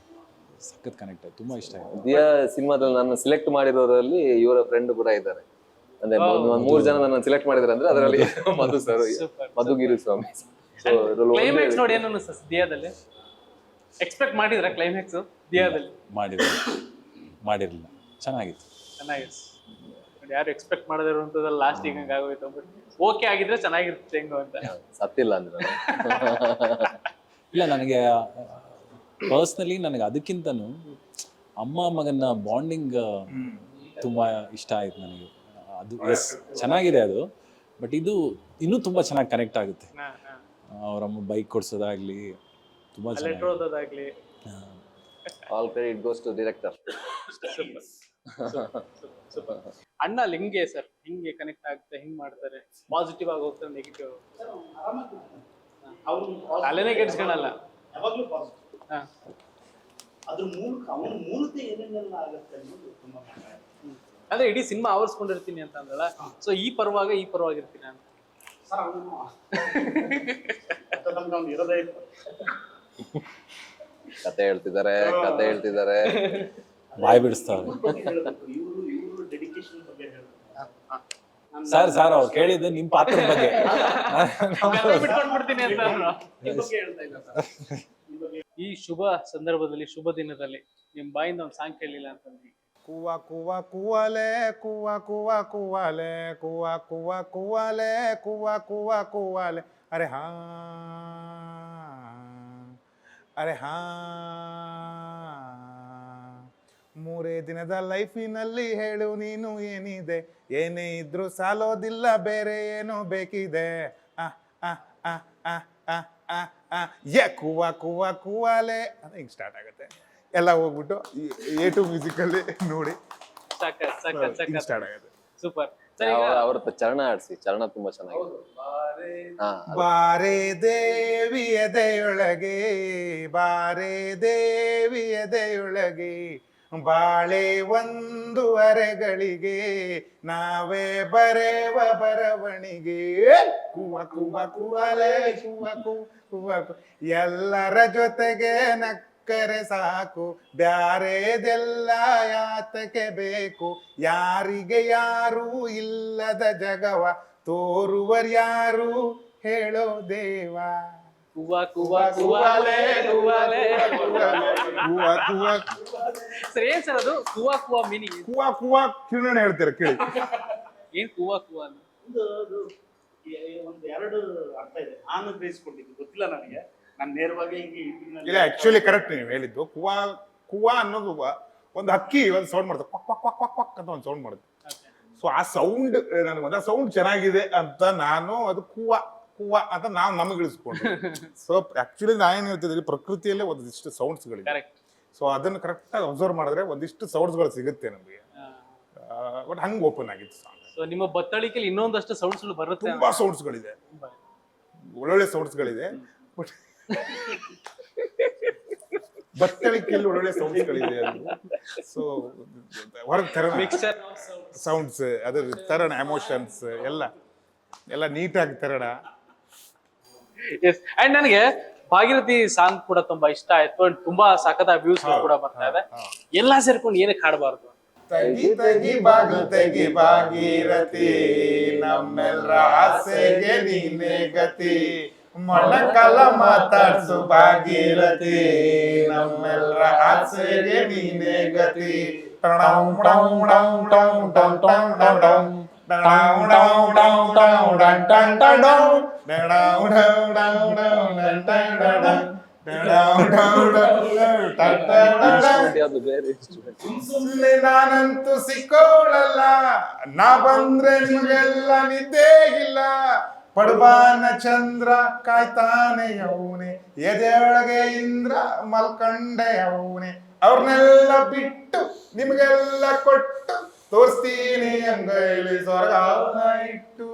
ಸಖತ್ ಕನೆಕ್ಟ್ ಆಯ್ತು ತುಂಬಾ ಇಷ್ಟ ಆಯ್ತು. ದಿಯಾ ಸಿನಿಮಾದಲ್ಲಿ ನಾನು ಸೆಲೆಕ್ಟ್ ಮಾಡಿರೋದ್ರಲ್ಲಿ ಇವರ ಫ್ರೆಂಡ್ ಕೂಡ ಇದ್ದಾರೆ. ಅಂದ್ರೆ ಒಂದ್- ಮೂರ್ ಜನ ನನ್ನ ಸೆಲೆಕ್ಟ್ ಮಾಡಿದ್ರೆ ಅಂದ್ರೆ ಅದರಲ್ಲಿ Madhu sir Madhugiri Swamy. So climax ನೋಡಿ ಏನು ದಿಯಾದಲ್ಲಿ? ಎಕ್ಸ್ಪೆಕ್ಟ್ ಮಾಡಿದ್ರ ಕ್ಲೈಮ್ಯಾಕ್ಸ್ ದಿಯಾದಲ್ಲಿ ಮಾಡಿರಲಿಲ್ಲ ಮಾಡಿರಲಿಲ್ಲ. ಚೆನ್ನಾಗಿತ್ತು. ಚೆನ್ನಾಗಿತ್ತು. ಯಾರು ಎಕ್ಸ್ಪೆಕ್ಟ್ ಮಾಡದಿರುವಂತದ್ದು ಲಾಸ್ಟ್ ಈಗ ಹಂಗ ಆಗೋಯ್ತು ಬಟ್ ಓಕೆ ಆಗಿದ್ರೆ ಚೆನ್ನಾಗಿರುತ್ತೆ ಹೆಂಗೋ ಅಂತ. ಸತ್ತಿಲ್ಲ ಅಂದ್ರೆ. ಇಲ್ಲ ನನಗೆ ಪರ್ಸ್ನಲಿ ನನಗೆ ಅದಕ್ಕಿಂತನೂ ಅಮ್ಮ ಮಗನ ಬಾಂಡಿಂಗ್ ತುಂಬಾ ಇಷ್ಟ ಆಯ್ತು ನನಗೆ. ಅದು ಎಸ್ ಚೆನ್ನಾಗಿದೆ ಅದು. ಬಟ್ ಇದು ಇನ್ನೂ ತುಂಬಾ ಚೆನ್ನಾಗಿ ಕನೆಕ್ಟ್ ಆಗುತ್ತೆ. ಅವರಮ್ಮ ಬೈಕ್ ಕೊಡ್ಸೋದಾಗ್ಲಿ ತುಂಬ ಚೆನ್ನಾಗಿ ಟ್ರೋದಾಗ್ಲಿ all credit goes to director super. ಅಣ್ಣ ಅಲ್ಲಿ ಹಿಂಗೆ ಸರ್? ಹಿಂಗೆ ಕನೆಕ್ಟ್ ಆಗುತ್ತೆ ಹಿಂಗ್ ಮಾಡ್ತಾರೆ? ಪಾಸಿಟಿವ್ ಆಗಿ ಹೋಗ್ತಾರೆ ನೆಗೆಟಿವ್ ಅಲ್ಲೇನೆ ಕೆಡ್ಸ್ಕೊಳಲ್ಲ. ಯಾವಾಗ್ಲೂ ಪಾಸಿಟಿವ್ ಹಾ. ಅದ್ರ ಮೂಲಕ ಅವನ ಮೂಲಕ ಏನೇನೆಲ್ಲ ಆಗುತ್ತೆ ಅನ್ನೋದು ತುಂಬಾ. ಅಂದ್ರೆ ಇಡೀ ಸಿನಿಮಾ ಆವರಿಸ್ಕೊಂಡಿರ್ತೀನಿ ಅಂತ ಅಂದಲ್ಲ ಸೊ ಈ ಪರವಾಗ ಈ ಪರವಾಗಿರ್ತೀನಿ ಅಂತ ಸರ್ ಅವನು ಇರೋದೇ ಕತೆ ಹೇಳ್ತಿದ್ದಾರೆ ಕತೆ ಹೇಳ್ತಿದ್ದಾರೆ. ಬಾಯ್ ಬಿಡಿಸ್ತಾರೆ ಬಗ್ಗೆ ಹೇಳ್ಬೇಕು ಇವರು ಇವರು ಡೆಡಿಕೇಶನ್ ಬಗ್ಗೆ. ಹೇಳ್ಬೇಕು ಸರ್ ಸರ್ ಅವ್ರು ಕೇಳಿದ್ದು ನಿಮ್ ಪಾತ್ರ ಬಗ್ಗೆ ಈ ಶುಭ ಸಂದರ್ಭದಲ್ಲಿ ಶುಭ ದಿನದಲ್ಲಿ ನಿಮ್ ಬಾಯಿಂದ ಒಂದು ಸಾಂಗ್ ಕೇಳಿಲ್ಲ ಅಂತಂದ್ರೆ ಕುವ ಕುವ ಕುವಲೆ ಕುವ ಕುವ ಕುವಲೆ ಕುವ ಕುವ ಕುವಲೆ ಕುವ ಕುವ ಕುವಲೆ. ಅರೆ ಹಾ. ಅರೆ ಹಾ. ಮೂರೇ ದಿನದ ಲೈಫಿನಲ್ಲಿ ಹೇಳು ನೀನು ಏನಿದೆ? ಏನೇ ಇದ್ರು ಸಾಲೋದಿಲ್ಲ ಬೇರೆ ಏನೋ ಬೇಕಿದೆ. ಆ ಆ ಆ ಆ ಆ ಆ ಆ. ಯ ಕುವ ಕುವ ಕುವಾಲೆ. ಅಂತ ಹಿಂಗೆ ಸ್ಟಾರ್ಟ್ ಆಗುತ್ತೆ. ಎಲ್ಲ ಹೋಗ್ಬಿಟ್ಟು ಎ ಟು ಮ್ಯೂಸಿಕಲ್ಲಿ ನೋಡಿ. ಸ್ಟಾರ್ಟ್ ಆಗುತ್ತೆ. ಸೂಪರ್. ಸರಿ ಅವ್ರ ಅವ್ರ ಚರಣ ಆಡ್ಸಿ ಚರಣ ತುಂಬಾ ಚೆನ್ನಾಗಿದೆ. ಬಾರೆ ದೇವಿಯ ಎದೆಯೊಳಗೆ ಬಾರೆ ದೇವಿಯ ಎದೆಯೊಳಗೆ ಬಾಳೆ ಒಂದು ಅರೆಗಳಿಗೆ ನಾವೇ ಬರೆವ ಬರವಣಿಗೆ. ಕುವ ಕುವ ಕುವಲೆ ಕುವ ಎಲ್ಲರ ಜೊತೆಗೆ ನಕ್ಕರೆ ಸಾಕು ಬ್ಯಾರೆದೆಲ್ಲ ಯಾತಕ್ಕೆ ಬೇಕು? ಯಾರಿಗೆ ಯಾರು ಇಲ್ಲದ ಜಗವ ತೋರುವರ್ಯಾರು ಹೇಳೋ ದೇವ? ಕುವ ಕುವ ಕುವಾಲೆ ಕುವಾಲೆ ಕುವ ಕುವ ಸರ್ ಏನ್ ಸರ್ ಅದು? ಕುವ ಕುವ ಮೀನಿಂಗ್ ಕುವ ಕುವ ಕಿರಣ ಹೇಳ್ತಾರೆ ಕೇಳಿ. ಏನ್ ಕುವ ಕುವ ಅಂದ್ರೆ ಒಂದು ಒಂದು ಎರಡು ಅರ್ಥ ಇದೆ. ನಾನು ಗ್ರಹಿಸ್ಕೊಂಡಿದ್ದು ಗೊತ್ತಿಲ್ಲ ನನಗೆ. ನಾನು ನೇರವಾಗಿ ಹಿಂಗೆ ಇಲ್ಲ ಆಕ್ಚುಲಿ ಕರೆಕ್ಟ್ ನೀವು ಹೇಳಿದ್ದು. ಕುವ ಕುವ ಅನ್ನೋದು ಒಂದು ಹಕ್ಕಿ ಒಂದು ಸೌಂಡ್ ಮಾಡುತ್ತೆ. ಕ್ವಕ್ ಕ್ವಕ್ ಕ್ವಕ್ ಕ್ವಕ್ ಕ್ವಕ್ ಅಂತ ಒಂದು ಸೌಂಡ್ ಮಾಡುತ್ತೆ. ಸೊ ಆ ಸೌಂಡ್ ನನಗೆ ಒಂದು ಸೌಂಡ್ ಚೆನ್ನಾಗಿದೆ ಅಂತ ನಾನು ಅದು ಕೂವ ಕುವ ಅಂತ ನಾವು ನಮಗೆ ಇಳಿಸ್ಕೊಂಡು. ಸೊ ಆಕ್ಚುಲಿ ನಾನು ಹೇಳ್ತಿದ್ದೀನಿ ಪ್ರಕೃತಿಯಲ್ಲೇ ಒಂದಿಷ್ಟು ಸೌಂಡ್ಸ್ಗಳಿದೆ ಸೊ ಅದನ್ನು ಕರೆಕ್ಟಾಗಿ ಅಬ್ಸರ್ವ್ ಮಾಡಿದ್ರೆ ಒಂದಿಷ್ಟು ಸೌಂಡ್ಸ್ಗಳು ಸಿಗುತ್ತೆ ನಮಗೆ. ಬಟ್ ಹಂಗೆ ಓಪನ್ ಆಗಿತ್ತು ಸಾಂಗ್ ಸೊ ನಿಮ್ಮ ಬತ್ತಳಿಕೆಯಲ್ಲಿ ಇನ್ನೊಂದಷ್ಟು ಸೌಂಡ್ಸ್ ಬರುತ್ತೆ ತುಂಬಾ ಸೌಂಡ್ಸ್ಗಳಿದೆ ಒಳ್ಳೊಳ್ಳೆ ಸೌಂಡ್ಸ್ಗಳಿದೆ ಬಟ್ ಬತ್ತಳಿಕೆಯಲ್ಲಿ ಒಳ್ಳೊಳ್ಳೆ ಸೌಂಡ್ಸ್ಗಳಿದೆ ಅದು ಸೊ ಹೊರಗೆ ತರೋಣ. ಸೌಂಡ್ಸ್ ಅದ್ರ ತರೋಣ ಎಮೋಷನ್ಸ್ ಎಲ್ಲ. ಎಲ್ಲ ನೀಟಾಗಿ ತರಣ. ಎಸ್ ಅಂಡ್ ನನಗೆ ಭಾಗೀರಥಿ ಸಾಂಗ್ ಕೂಡ ತುಂಬಾ ಇಷ್ಟ ಆಯ್ತು ಅಂಡ್ ತುಂಬಾ ಸಖತ್ ವ್ಯೂಸ್ ಕೂಡ ಬರ್ತಾ ಇದೆ. ಎಲ್ಲ ಸೇರ್ಕೊಂಡು ಏನಕ್ಕೆ ಹಾಡಬಾರ್ದು? ತಗಿ ತಗಿ ಬಾಗು ತಗಿ ಭಾಗೀರಥಿ ನಮ್ಮೆಲ್ಲರ ಆಸೆಗೆ ನೀನೆ ಗತಿ. ಮೊಳಕಲ ಮಾತಾಡ್ಸು ಭಾಗೀರಥಿ ನಮ್ಮೆಲ್ಲರ ಆಸೆಗೆ ನೀನೆ ಗತಿ ಟಂ ಬೇರೆ instrument? ಸುಮ್ಮನೆ ನಾನಂತೂ ಸಿಕ್ಕೋಳಲ್ಲ ನಾ ಬಂದ್ರೆ ನಿಮಗೆಲ್ಲ ನಿದ್ದೆ ಇಲ್ಲ ಪಡ್ಬಾನ ಚಂದ್ರ ಕಾಯ್ತಾನೆ ಅವನೆ ಎದೆಯೊಳಗೆ ಇಂದ್ರ ಮಲ್ಕಂಡೆ ಅವನೆ ಅವ್ರನ್ನೆಲ್ಲ ಬಿಟ್ಟು ನಿಮಗೆಲ್ಲ ಕೊಟ್ಟು ತೋರಿಸ್ತೀನಿ ಅಂಗೈಲಿ ಸ್ವರ್ಗ ಇಟ್ಟು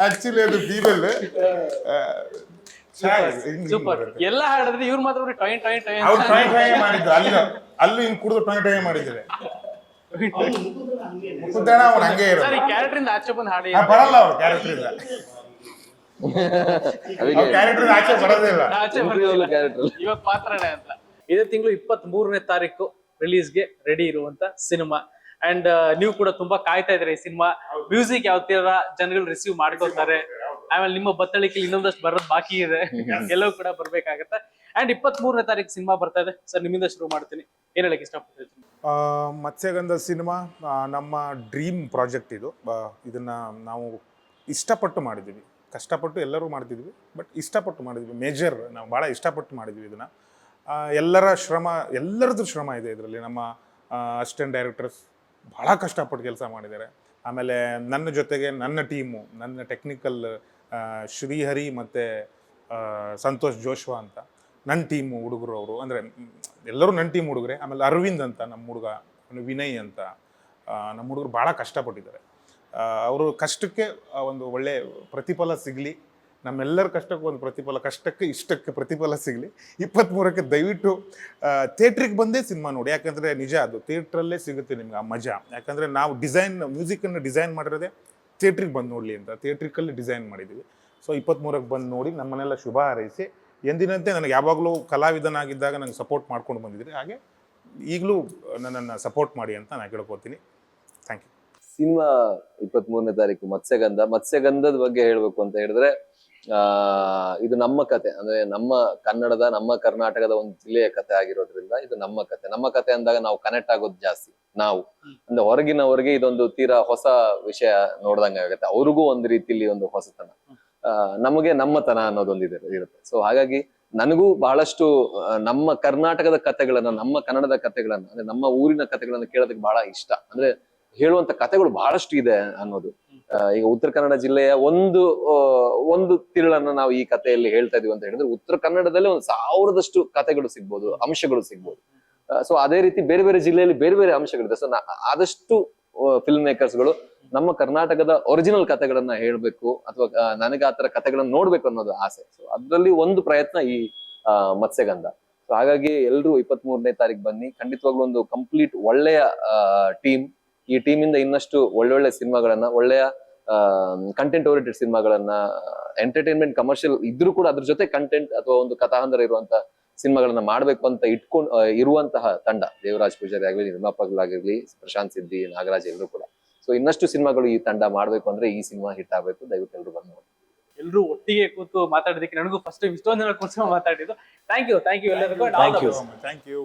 ಆಕ್ಚುಲಿ ಅದು ಬೀಬಲ್. ಸೂಪರ್ ಎಲ್ಲ ಹಾಡಿದ್ರೆ ಇವ್ರು ಮಾತ್ರ ಟೊಯ್ ಟೊಯ್ ಟಾಯ್ ಮಾಡಿದ್ದು ಅಲ್ಲಿ ಅಲ್ಲೂ ಹಿಂಗ್ ಕುಡಿದು ಟೈಮ್ ಟ್ರೈ ಮಾಡಿದ್ರೆ ಮುಖದ್ದಣ ಅವ್ನು ಹಂಗೆ ಇರೋ ಸರ್ ಕ್ಯಾರೆಕ್ಟರ್ ಇಂದ ಆಚೆ ಬಂದು ಹಾಡಿ. ಬರಲ್ಲ ಅವ್ರು ಕ್ಯಾರೆಕ್ಟರ್ ಇಂದ. ಕ್ಯಾರೆಕ್ಟರ್ ಆಚೆ ಬರೋದಿಲ್ಲ ಇಲ್ಲ. ಆಚೆ ಬರೋದಿಲ್ಲ ಕ್ಯಾರೆಕ್ಟರ್ ಇವಾಗ ಪಾತ್ರನೇ ಅಂತ. ಇದೇ ತಿಂಗಳು ಇಪ್ಪತ್ತ್ ಮೂರನೇ ತಾರೀಕು ರಿಲೀಸ್ಗೆ ರೆಡಿ ಇರುವಂತ ಸಿನಿಮಾ ಅಂಡ್ ನೀವು ಕೂಡ ತುಂಬಾ ಕಾಯ್ತಾ ಇದ್ರಿ ಈ ಸಿನಿಮಾ ಮ್ಯೂಸಿಕ್ ಯಾವ ತರ ಜನಗಳು ರಿಸೀವ್ ಮಾಡ್ಕೋತಾರೆ ಆಮೇಲೆ ನಿಮ್ಮ ಬತ್ತಳಿಕೆ ಇನ್ನೊಂದಷ್ಟು ಬರೋದ್ ಬಾಕಿ ಇದೆ. ಎಲ್ಲವೂ ಕೂಡ ಬರ್ಬೇಕಾಗತ್ತೆ. ಅಂಡ್ ಇಪ್ಪತ್ತ್ ಮೂರನೇ ತಾರೀಕು ಸಿನಿಮಾ ಬರ್ತಾ ಇದೆ. ಸರ್ ನಿಮ್ಮಿಂದ ಶುರು ಮಾಡ್ತೀನಿ. ಏನ್ ಹೇಳಕ್ ಇಷ್ಟಪಡ್ತೀನಿ ಮತ್ಸ್ಯಗಂಧ ಸಿನಿಮಾ ನಮ್ಮ ಡ್ರೀಮ್ ಪ್ರಾಜೆಕ್ಟ್ ಇದು. ಇದನ್ನ ನಾವು ಇಷ್ಟಪಟ್ಟು ಮಾಡಿದ್ವಿ. ಕಷ್ಟಪಟ್ಟು ಎಲ್ಲರೂ ಮಾಡ್ತಿದ್ವಿ ಬಟ್ ಇಷ್ಟಪಟ್ಟು ಮಾಡಿದ್ವಿ. ಮೇಜರ್ ನಾವು ಭಾಳ ಇಷ್ಟಪಟ್ಟು ಮಾಡಿದ್ವಿ ಇದನ್ನ. ಎಲ್ಲರ ಶ್ರಮ ಎಲ್ಲರದ್ದು ಶ್ರಮ ಇದೆ ಇದರಲ್ಲಿ. ನಮ್ಮ ಅಸಿಸ್ಟೆಂಟ್ ಡೈರೆಕ್ಟರ್ಸ್ ಭಾಳ ಕಷ್ಟಪಟ್ಟು ಕೆಲಸ ಮಾಡಿದ್ದಾರೆ. ಆಮೇಲೆ ನನ್ನ ಜೊತೆಗೆ ನನ್ನ ಟೀಮು ನನ್ನ ಟೆಕ್ನಿಕಲ್ ಶ್ರೀಹರಿ ಮತ್ತು ಸಂತೋಷ್ ಜೋಶ್ವಾ ಅಂತ. ನನ್ನ ಟೀಮು ಹುಡುಗರು ಅವರು. ಅಂದರೆ, ಎಲ್ಲರೂ ನನ್ನ ಟೀಮ್ ಹುಡುಗರೆ. ಆಮೇಲೆ ಅರವಿಂದ್ ಅಂತ ನಮ್ಮ ಹುಡುಗ ವಿನಯ್ ಅಂತ. ನಮ್ಮ ಹುಡುಗರು ಭಾಳ ಕಷ್ಟಪಟ್ಟಿದ್ದಾರೆ. ಅವರು ಕಷ್ಟಕ್ಕೆ ಒಂದು ಒಳ್ಳೆ ಪ್ರತಿಫಲ ಸಿಗಲಿ. ನಮ್ಮೆಲ್ಲರ ಕಷ್ಟಕ್ಕೂ ಒಂದು ಪ್ರತಿಫಲ, ಕಷ್ಟಕ್ಕೆ ಇಷ್ಟಕ್ಕೆ ಪ್ರತಿಫಲ ಸಿಗಲಿ. ಇಪ್ಪತ್ತ್ಮೂರಕ್ಕೆ ದಯವಿಟ್ಟು ಥಿಯೇಟ್ರಿಗೆ ಬಂದೇ ಸಿನಿಮಾ ನೋಡಿ. ಯಾಕಂದರೆ ನಿಜ ಅದು ಥಿಯೇಟ್ರಲ್ಲೇ ಸಿಗುತ್ತೆ ನಿಮ್ಗೆ ಆ ಮಜಾ. ಯಾಕಂದರೆ ನಾವು ಡಿಸೈನ್, ಮ್ಯೂಸಿಕನ್ನು ಡಿಸೈನ್ ಮಾಡಿರೋದೇ ಥಿಯೇಟ್ರಿಗೆ ಬಂದು ನೋಡಲಿ ಅಂತ ಥಿಯೇಟ್ರಿಕಲ್ಲಿ ಡಿಸೈನ್ ಮಾಡಿದ್ದೀವಿ ಸೊ ಇಪ್ಪತ್ತ್ಮೂರಕ್ಕೆ ಬಂದು ನೋಡಿ ನಮ್ಮನ್ನೆಲ್ಲ ಶುಭ ಹಾರೈಸಿ. ಎಂದಿನಂತೆ ನನಗೆ ಯಾವಾಗಲೂ ಕಲಾವಿದನಾಗಿದ್ದಾಗ ನನಗೆ ಸಪೋರ್ಟ್ ಮಾಡ್ಕೊಂಡು ಬಂದಿದ್ರಿ. ಹಾಗೆ ಈಗಲೂ ನನ್ನನ್ನು ಸಪೋರ್ಟ್ ಮಾಡಿ ಅಂತ ನಾನು ಕೇಳ್ಕೊತೀನಿ ಥ್ಯಾಂಕ್ ಯು ಸಿನಿಮಾ ಇಪ್ಪತ್ತ್ ಮೂರನೇ ತಾರೀಕು ಮತ್ಸ್ಯಗಂಧ. ಮತ್ಸ್ಯಗಂಧದ ಬಗ್ಗೆ ಹೇಳಬೇಕು ಅಂತ ಹೇಳಿದ್ರೆ ಆ ಇದು ನಮ್ಮ ಕತೆ. ಅಂದ್ರೆ ನಮ್ಮ ಕನ್ನಡದ ನಮ್ಮ ಕರ್ನಾಟಕದ ಒಂದು ಜಿಲ್ಲೆಯ ಕತೆ ಆಗಿರೋದ್ರಿಂದ ಇದು ನಮ್ಮ ಕತೆ. ನಮ್ಮ ಕತೆ ಅಂದಾಗ ನಾವು ಕನೆಕ್ಟ್ ಆಗೋದು ಜಾಸ್ತಿ ನಾವು. ಅಂದ್ರೆ ಹೊರಗಿನವರಿಗೆ ಇದೊಂದು ತೀರಾ ಹೊಸ ವಿಷಯ ನೋಡ್ದಂಗೆ ಆಗುತ್ತೆ. ಅವ್ರಿಗೂ ಒಂದು ರೀತಿಲಿ ಒಂದು ಹೊಸತನ. ನಮಗೆ ನಮ್ಮತನ ಅನ್ನೋದೊಂದು ಇದೆ ಇರುತ್ತೆ. ಸೊ ಹಾಗಾಗಿ ನನಗೂ ಬಹಳಷ್ಟು ನಮ್ಮ ಕರ್ನಾಟಕದ ಕತೆಗಳನ್ನ ನಮ್ಮ ಕನ್ನಡದ ಕತೆಗಳನ್ನ ಅಂದ್ರೆ ನಮ್ಮ ಊರಿನ ಕತೆಗಳನ್ನ ಕೇಳೋದಕ್ಕೆ ಬಹಳ ಇಷ್ಟ. ಅಂದ್ರೆ ಹೇಳುವಂತ ಕತೆಗಳು ಬಹಳಷ್ಟು ಇದೆ ಅನ್ನೋದು. ಈಗ ಉತ್ತರ ಕನ್ನಡ ಜಿಲ್ಲೆಯ ಒಂದು ಆ, ಒಂದು ತಿರುಳನ್ನ ನಾವು ಈ ಕಥೆಯಲ್ಲಿ ಹೇಳ್ತಾ ಇದೀವಿ ಅಂತ ಹೇಳಿದ್ರೆ ಉತ್ತರ ಕನ್ನಡದಲ್ಲಿ ಒಂದು ಸಾವಿರದಷ್ಟು ಕಥೆಗಳು ಸಿಗ್ಬೋದು ಅಂಶಗಳು ಸಿಗ್ಬೋದು. ಸೊ ಅದೇ ರೀತಿ ಬೇರೆ ಬೇರೆ ಜಿಲ್ಲೆಯಲ್ಲಿ ಬೇರೆ ಬೇರೆ ಅಂಶಗಳಿದೆ. ಸೊ ಆದಷ್ಟು ಫಿಲ್ಮ್ ಮೇಕರ್ಸ್ಗಳು ನಮ್ಮ ಕರ್ನಾಟಕದ ಒರಿಜಿನಲ್ ಕಥೆಗಳನ್ನ ಹೇಳ್ಬೇಕು ಅಥವಾ ಆ, ನನಗೆ ಆತರ ಕತೆಗಳನ್ನ ನೋಡ್ಬೇಕು ಅನ್ನೋದು ಆಸೆ. ಸೊ ಅದರಲ್ಲಿ ಒಂದು ಪ್ರಯತ್ನ ಈ ಆ, ಮತ್ಸ್ಯಗಂಧ. ಸೊ ಹಾಗಾಗಿ ಎಲ್ರು ಇಪ್ಪತ್ತ್ ಮೂರನೇ ತಾರೀಕು ಬನ್ನಿ. ಖಂಡಿತವಾಗ್ಲೂ ಒಂದು ಕಂಪ್ಲೀಟ್ ಒಳ್ಳೆಯ ಟೀಮ್ ಈ ಟೀಮ್ ಇಂದ ಇನ್ನಷ್ಟು ಒಳ್ಳೊಳ್ಳೆ ಸಿನಿಮಾಗಳನ್ನ ಒಳ್ಳೆಯ ಕಂಟೆಂಟ್ ಓರಿಯೆಂಟೆಡ್ ಸಿನಿಮಾಗಳನ್ನ ಎಂಟರ್ಟೈನ್ಮೆಂಟ್ ಕಮರ್ಷಿಯಲ್ ಇದ್ರೂ ಕೂಡ ಅದ್ರ ಜೊತೆ ಕಂಟೆಂಟ್ ಅಥವಾ ಒಂದು ಕಥಾಹಂದರ ಇರುವಂತ ಸಿನಿಮಾಗಳನ್ನ ಮಾಡ್ಬೇಕು ಅಂತ ಇಟ್ಕೊಂಡ್ ಇರುವಂತಹ ತಂಡ ದೇವರಾಜ್ ಪೂಜಾರಿ ಆಗಲಿ ನಿರ್ಮಾಪಕಗಳಾಗಿರ್ಲಿ ಪ್ರಶಾಂತ್ ಸಿದ್ದಿ ನಾಗರಾಜ್ ಎಲ್ಲರೂ ಕೂಡ. ಸೊ ಇನ್ನಷ್ಟು ಸಿನಿಮಾಗಳು ಈ ತಂಡ ಮಾಡ್ಬೇಕು ಅಂದ್ರೆ ಈ ಸಿನಿಮಾ ಹಿಟ್ ಆಗ್ಬೇಕು. ದಯವಿಟ್ಟು ಎಲ್ರು ಬಂದು ನೋಡಿ. ಎಲ್ಲರೂ ಒಟ್ಟಿಗೆ ಕೂತು ಮಾತಾಡೋದಕ್ಕೆ ನನಗೂ ಫಸ್ಟ್ ಟೈಮ್ ಇಷ್ಟೊಂದು ಜನ ಕೂತ್ಕೊಂಡು ಮಾತಾಡಿದ್ದು. ಥ್ಯಾಂಕ್ ಯು ಥ್ಯಾಂಕ್ ಯು ಎಲ್ಲರಿಗೂ. Thank you